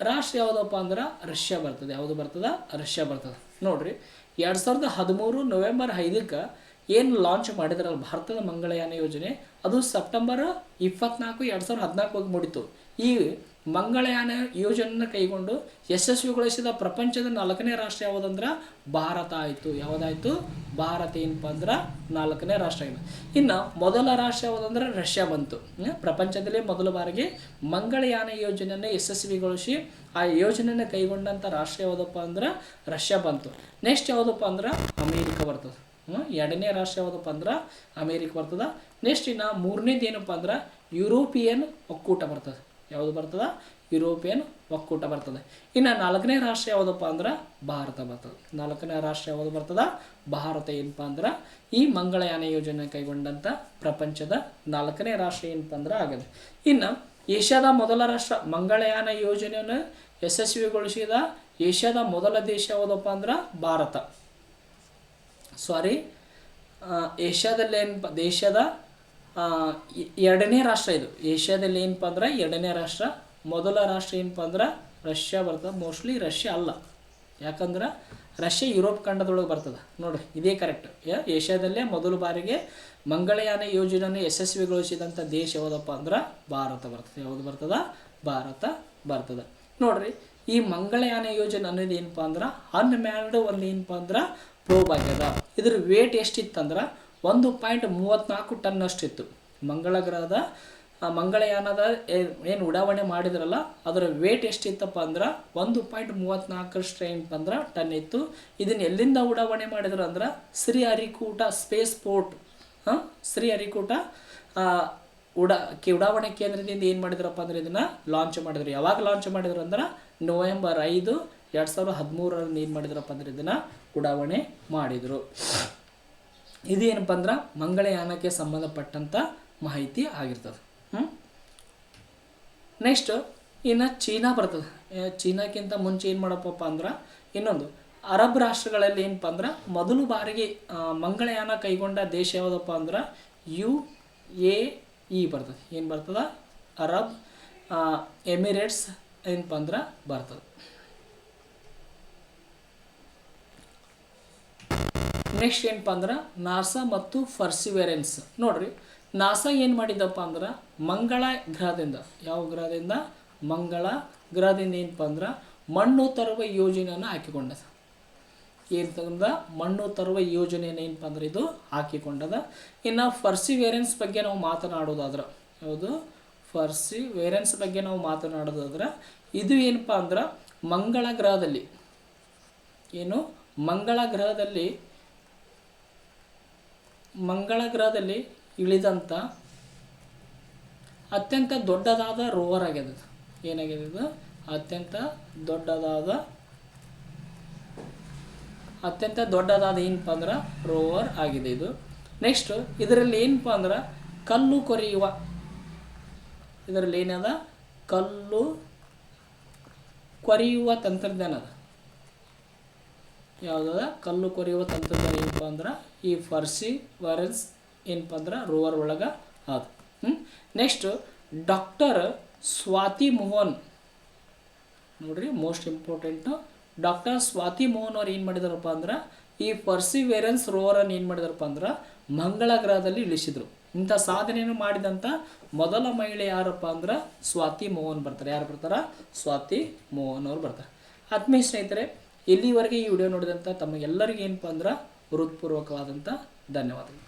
ರಾಷ್ಟ್ರ ಯಾವುದಪ್ಪ ಅಂದ್ರೆ ರಷ್ಯಾ ಬರ್ತದೆ. ಯಾವುದು ಬರ್ತದ? ರಷ್ಯಾ ಬರ್ತದೆ. ನೋಡ್ರಿ, ಎರಡು ಸಾವಿರದ ಹದಿಮೂರು ನವೆಂಬರ್ ಐದಕ್ಕೆ ಏನು ಲಾಂಚ್ ಮಾಡಿದ್ರಲ್ಲ ಭಾರತದ ಮಂಗಳಯಾನ ಯೋಜನೆ? ಅದು ಸೆಪ್ಟೆಂಬರ್ ಇಪ್ಪತ್ನಾಲ್ಕು, ಎರಡು ಸಾವಿರದ ಹದಿನಾಲ್ಕು ಮುಡಿತು. ಈ ಮಂಗಳಯಾನ ಯೋಜನೆಯನ್ನು ಕೈಗೊಂಡು ಯಶಸ್ವಿಗೊಳಿಸಿದ ಪ್ರಪಂಚದ ನಾಲ್ಕನೇ ರಾಷ್ಟ್ರ ಯಾವುದಂದ್ರೆ ಭಾರತ ಆಯಿತು. ಯಾವುದಾಯಿತು? ಭಾರತ ಏನಪ್ಪ ಅಂದ್ರೆ ನಾಲ್ಕನೇ ರಾಷ್ಟ್ರ ಆಗಿದೆ ಇನ್ನು ಮೊದಲ ರಾಷ್ಟ್ರ ಯಾವುದಂದ್ರೆ ರಷ್ಯಾ ಬಂತು. ಪ್ರಪಂಚದಲ್ಲಿ ಮೊದಲ ಬಾರಿಗೆ ಮಂಗಳಯಾನ ಯೋಜನೆಯನ್ನು ಯಶಸ್ವಿಗೊಳಿಸಿ ಆ ಯೋಜನೆಯನ್ನು ಕೈಗೊಂಡಂಥ ರಾಷ್ಟ್ರ ಯಾವುದಪ್ಪ ಅಂದ್ರೆ ರಷ್ಯಾ ಬಂತು. ನೆಕ್ಸ್ಟ್ ಯಾವುದಪ್ಪ ಅಂದ್ರೆ ಅಮೇರಿಕ ಬರ್ತದೆ. ಎರಡನೇ ರಾಷ್ಟ್ರ ಯಾವುದಪ್ಪ ಅಂದ್ರೆ ಅಮೇರಿಕ ಬರ್ತದೆ. ನೆಕ್ಸ್ಟ್ ಇನ್ನು ಮೂರನೇದು ಏನಪ್ಪ ಅಂದ್ರೆ ಯುರೋಪಿಯನ್ ಒಕ್ಕೂಟ ಬರ್ತದೆ. ಯಾವುದು ಬರ್ತದ? ಯುರೋಪಿಯನ್ ಒಕ್ಕೂಟ ಬರ್ತದೆ. ಇನ್ನು ನಾಲ್ಕನೇ ರಾಷ್ಟ್ರ ಯಾವುದಪ್ಪ ಅಂದ್ರೆ ಭಾರತ ಬರ್ತದೆ. ನಾಲ್ಕನೇ ರಾಷ್ಟ್ರ ಯಾವುದು ಬರ್ತದ? ಭಾರತ ಏನಪ್ಪ ಅಂದ್ರೆ ಈ ಮಂಗಳಯಾನ ಯೋಜನೆ ಕೈಗೊಂಡಂಥ ಪ್ರಪಂಚದ ನಾಲ್ಕನೇ ರಾಷ್ಟ್ರ ಏನಪ್ಪ ಅಂದ್ರೆ ಆಗದೆ. ಇನ್ನು ಏಷ್ಯಾದ ಮೊದಲ ರಾಷ್ಟ್ರ ಮಂಗಳಯಾನ ಯೋಜನೆಯನ್ನು ಯಶಸ್ವಿಗೊಳಿಸಿದ ಏಷ್ಯಾದ ಮೊದಲ ದೇಶ ಯಾವುದಪ್ಪ ಅಂದ್ರೆ ಭಾರತ. ಸಾರಿ ಏಷ್ಯಾದಲ್ಲಿ ಏನಪ್ಪ ದೇಶದ ಎರಡನೇ ರಾಷ್ಟ್ರ ಇದು. ಏಷ್ಯಾದಲ್ಲಿ ಏನಪ್ಪ ಅಂದ್ರೆ ಎರಡನೇ ರಾಷ್ಟ್ರ, ಮೊದಲ ರಾಷ್ಟ್ರ ಏನಪ್ಪ ಅಂದ್ರೆ ರಷ್ಯಾ ಬರ್ತದೆ. ಮೋಸ್ಟ್ಲಿ ರಷ್ಯಾ ಅಲ್ಲ. ಯಾಕಂದ್ರೆ ರಷ್ಯಾ ಯುರೋಪ್ ಖಂಡದೊಳಗೆ ಬರ್ತದೆ. ನೋಡಿ, ಇದೇ ಕರೆಕ್ಟ್ ಏಷ್ಯಾದಲ್ಲೇ ಮೊದಲ ಬಾರಿಗೆ ಮಂಗಳಯಾನ ಯೋಜನೆಯನ್ನು ಯಶಸ್ವಿಗೊಳಿಸಿದಂಥ ದೇಶ ಯಾವುದಪ್ಪ ಅಂದ್ರೆ ಭಾರತ ಬರ್ತದೆ. ಯಾವುದು ಬರ್ತದ? ಭಾರತ ಬರ್ತದೆ. ನೋಡ್ರಿ, ಈ ಮಂಗಳಯಾನ ಯೋಜನೆ ಅನ್ನೋದು ಏನಪ್ಪ ಅಂದ್ರೆ ಅನ್ಮ್ಯಾನ್ಡ್ ಒಂದು ಏನಪ್ಪ ಅಂದ್ರೆ ಪ್ರೋಬ್ ಆಗ್ಯದ ಇದ್ರ ವೇಟ್ ಎಷ್ಟಿತ್ತಂದ್ರೆ ಒಂದು ಪಾಯಿಂಟ್ ಮೂವತ್ತ್ನಾಲ್ಕು ಟನ್ ಅಷ್ಟಿತ್ತು. ಮಂಗಳ ಗ್ರಹದ ಆ, ಮಂಗಳಯಾನದ ಏನು ಉಡಾವಣೆ ಮಾಡಿದ್ರಲ್ಲ, ಅದರ ವೇಟ್ ಎಷ್ಟಿತ್ತಪ್ಪ ಅಂದ್ರೆ ಒಂದು ಪಾಯಿಂಟ್ ಮೂವತ್ತ್ನಾಲ್ಕರಷ್ಟು ಏನಪ್ಪ ಅಂದ್ರೆ ಟನ್ ಇತ್ತು. ಇದನ್ನು ಎಲ್ಲಿಂದ ಉಡಾವಣೆ ಮಾಡಿದ್ರು ಅಂದ್ರೆ ಶ್ರೀಹರಿಕೂಟ ಸ್ಪೇಸ್ ಪೋರ್ಟ್ ಹಾಂ, ಶ್ರೀಹರಿಕೂಟ ಉಡ, ಕೆ, ಉಡಾವಣೆ ಕೇಂದ್ರದಿಂದ ಏನು ಮಾಡಿದ್ರಪ್ಪ ಅಂದ್ರೆ ಇದನ್ನು ಲಾಂಚ್ ಮಾಡಿದ್ರು. ಯಾವಾಗ ಲಾಂಚ್ ಮಾಡಿದ್ರು ಅಂದ್ರೆ ನವೆಂಬರ್ ಐದು ಎರಡು ಸಾವಿರದ ಹದಿಮೂರರಲ್ಲಿ ಏನು ಮಾಡಿದ್ರಪ್ಪ ಅಂದ್ರೆ ಇದನ್ನು ಉಡಾವಣೆ ಮಾಡಿದರು. ಇದೇನಪ್ಪ ಅಂದ್ರೆ ಮಂಗಳಯಾನಕ್ಕೆ ಸಂಬಂಧಪಟ್ಟಂಥ ಮಾಹಿತಿ ಆಗಿರ್ತದೆ. ಹ್ಞೂ ನೆಕ್ಸ್ಟ್ ಇನ್ನು ಚೀನಾ ಬರ್ತದೆ. ಚೀನಾಕ್ಕಿಂತ ಮುಂಚೆ ಏನು ಮಾಡಪ್ಪಪ್ಪ ಅಂದ್ರೆ ಇನ್ನೊಂದು, ಅರಬ್ ರಾಷ್ಟ್ರಗಳಲ್ಲಿ ಏನಪ್ಪ ಅಂದ್ರೆ ಮೊದಲು ಬಾರಿಗೆ ಮಂಗಳಯಾನ ಕೈಗೊಂಡ ದೇಶ ಯಾವುದಪ್ಪ ಅಂದ್ರೆ ಯು ಎ ಇ ಬರ್ತದೆ. ಏನು ಬರ್ತದೆ? ಅರಬ್ ಎಮಿರೇಟ್ಸ್ ಏನಪ್ಪ ಅಂದ್ರೆ ಬರ್ತದೆ. ನೆಕ್ಸ್ಟ್ ಏನಪ್ಪ ಅಂದ್ರೆ ನಾಸಾ ಮತ್ತು ಫರ್ಸಿವೆರೆನ್ಸ್ ನೋಡ್ರಿ, ನಾಸಾ ಏನು ಮಾಡಿದಪ್ಪ ಅಂದ್ರೆ ಮಂಗಳ ಗ್ರಹದಿಂದ. ಯಾವ ಗ್ರಹದಿಂದ? ಮಂಗಳ ಗ್ರಹದಿಂದ ಏನಪ್ಪ ಅಂದ್ರೆ ಮಣ್ಣು ತರುವ ಯೋಜನೆಯನ್ನು ಹಾಕಿಕೊಂಡದ. ಏನಂತಂದ್ರೆ ಮಣ್ಣು ತರುವ ಯೋಜನೆಯನ್ನು ಏನಪ್ಪ ಅಂದ್ರೆ ಇದು ಹಾಕಿಕೊಂಡದ. ಇನ್ನು ಫರ್ಸಿವೆರೆನ್ಸ್ ಬಗ್ಗೆ ನಾವು ಮಾತನಾಡೋದಾದ್ರೆ, ಯಾವುದು? ಫರ್ಸಿವೇರೆನ್ಸ್ ಬಗ್ಗೆ ನಾವು ಮಾತನಾಡೋದಾದ್ರೆ ಇದು ಏನಪ್ಪ ಅಂದ್ರೆ ಮಂಗಳ ಗ್ರಹದಲ್ಲಿ. ಏನು? ಮಂಗಳ ಗ್ರಹದಲ್ಲಿ ಮಂಗಳ ಗ್ರಹದಲ್ಲಿ ಇಳಿದಂಥ ಅತ್ಯಂತ ದೊಡ್ಡದಾದ ರೋವರ್ ಆಗ್ಯದ. ಏನಾಗಿದೆ ಇದು ಅತ್ಯಂತ ದೊಡ್ಡದಾದ ಅತ್ಯಂತ ದೊಡ್ಡದಾದ ಏನಪ್ಪ ಅಂದ್ರೆ ರೋವರ್ ಆಗಿದೆ ಇದು. ನೆಕ್ಸ್ಟ್ ಇದರಲ್ಲಿ ಏನಪ್ಪ ಅಂದ್ರೆ ಕಲ್ಲು ಕೊರೆಯುವ, ಇದರಲ್ಲಿ ಏನದ? ಕಲ್ಲು ಕೊರೆಯುವ ತಂತ್ರಜ್ಞಾನ ಅದ. ಯಾವುದದ? ಕಲ್ಲು ಕೊರೆಯುವ ತಂತ್ರಜ್ಞಾನ ಏನಪ್ಪ ಅಂದ್ರೆ ಈ ಫರ್ಸಿ ವೈರಸ್ ಏನಪ್ಪ ಅಂದ್ರೆ ರೋವರ್ ಒಳಗೆ ಅದ ನೆಕ್ಸ್ಟ್ ಡಾಕ್ಟರ್ ಸ್ವಾತಿ ಮೋಹನ್. ನೋಡ್ರಿ most important doctor Swati Mohan ಅವ್ರು ಏನು ಮಾಡಿದಾರಪ್ಪ ಅಂದ್ರೆ, ಈ ಪರ್ಸಿವೇರೆನ್ಸ್ ರೋವರನ್ನು ಏನು ಮಾಡಿದಾರಪ್ಪ ಅಂದ್ರೆ, ಮಂಗಳ ಗ್ರಹದಲ್ಲಿ ಇಳಿಸಿದ್ರು. ಇಂಥ ಸಾಧನೆಯನ್ನು ಮಾಡಿದಂಥ ಮೊದಲ ಮಹಿಳೆ ಯಾರಪ್ಪ ಅಂದ್ರೆ, ಸ್ವಾತಿ ಮೋಹನ್ ಬರ್ತಾರೆ. ಯಾರು ಬರ್ತಾರೆ? ಸ್ವಾತಿ ಮೋಹನ್ ಅವ್ರು ಬರ್ತಾರೆ. ಆತ್ಮೀಯ ಸ್ನೇಹಿತರೆ, ಇಲ್ಲಿವರೆಗೆ ಈ ವಿಡಿಯೋ ನೋಡಿದಂಥ ತಮಗೆಲ್ಲರಿಗೂ ಏನಪ್ಪ ಅಂದ್ರೆ ಹೃತ್ಪೂರ್ವಕವಾದಂಥ ಧನ್ಯವಾದಗಳು.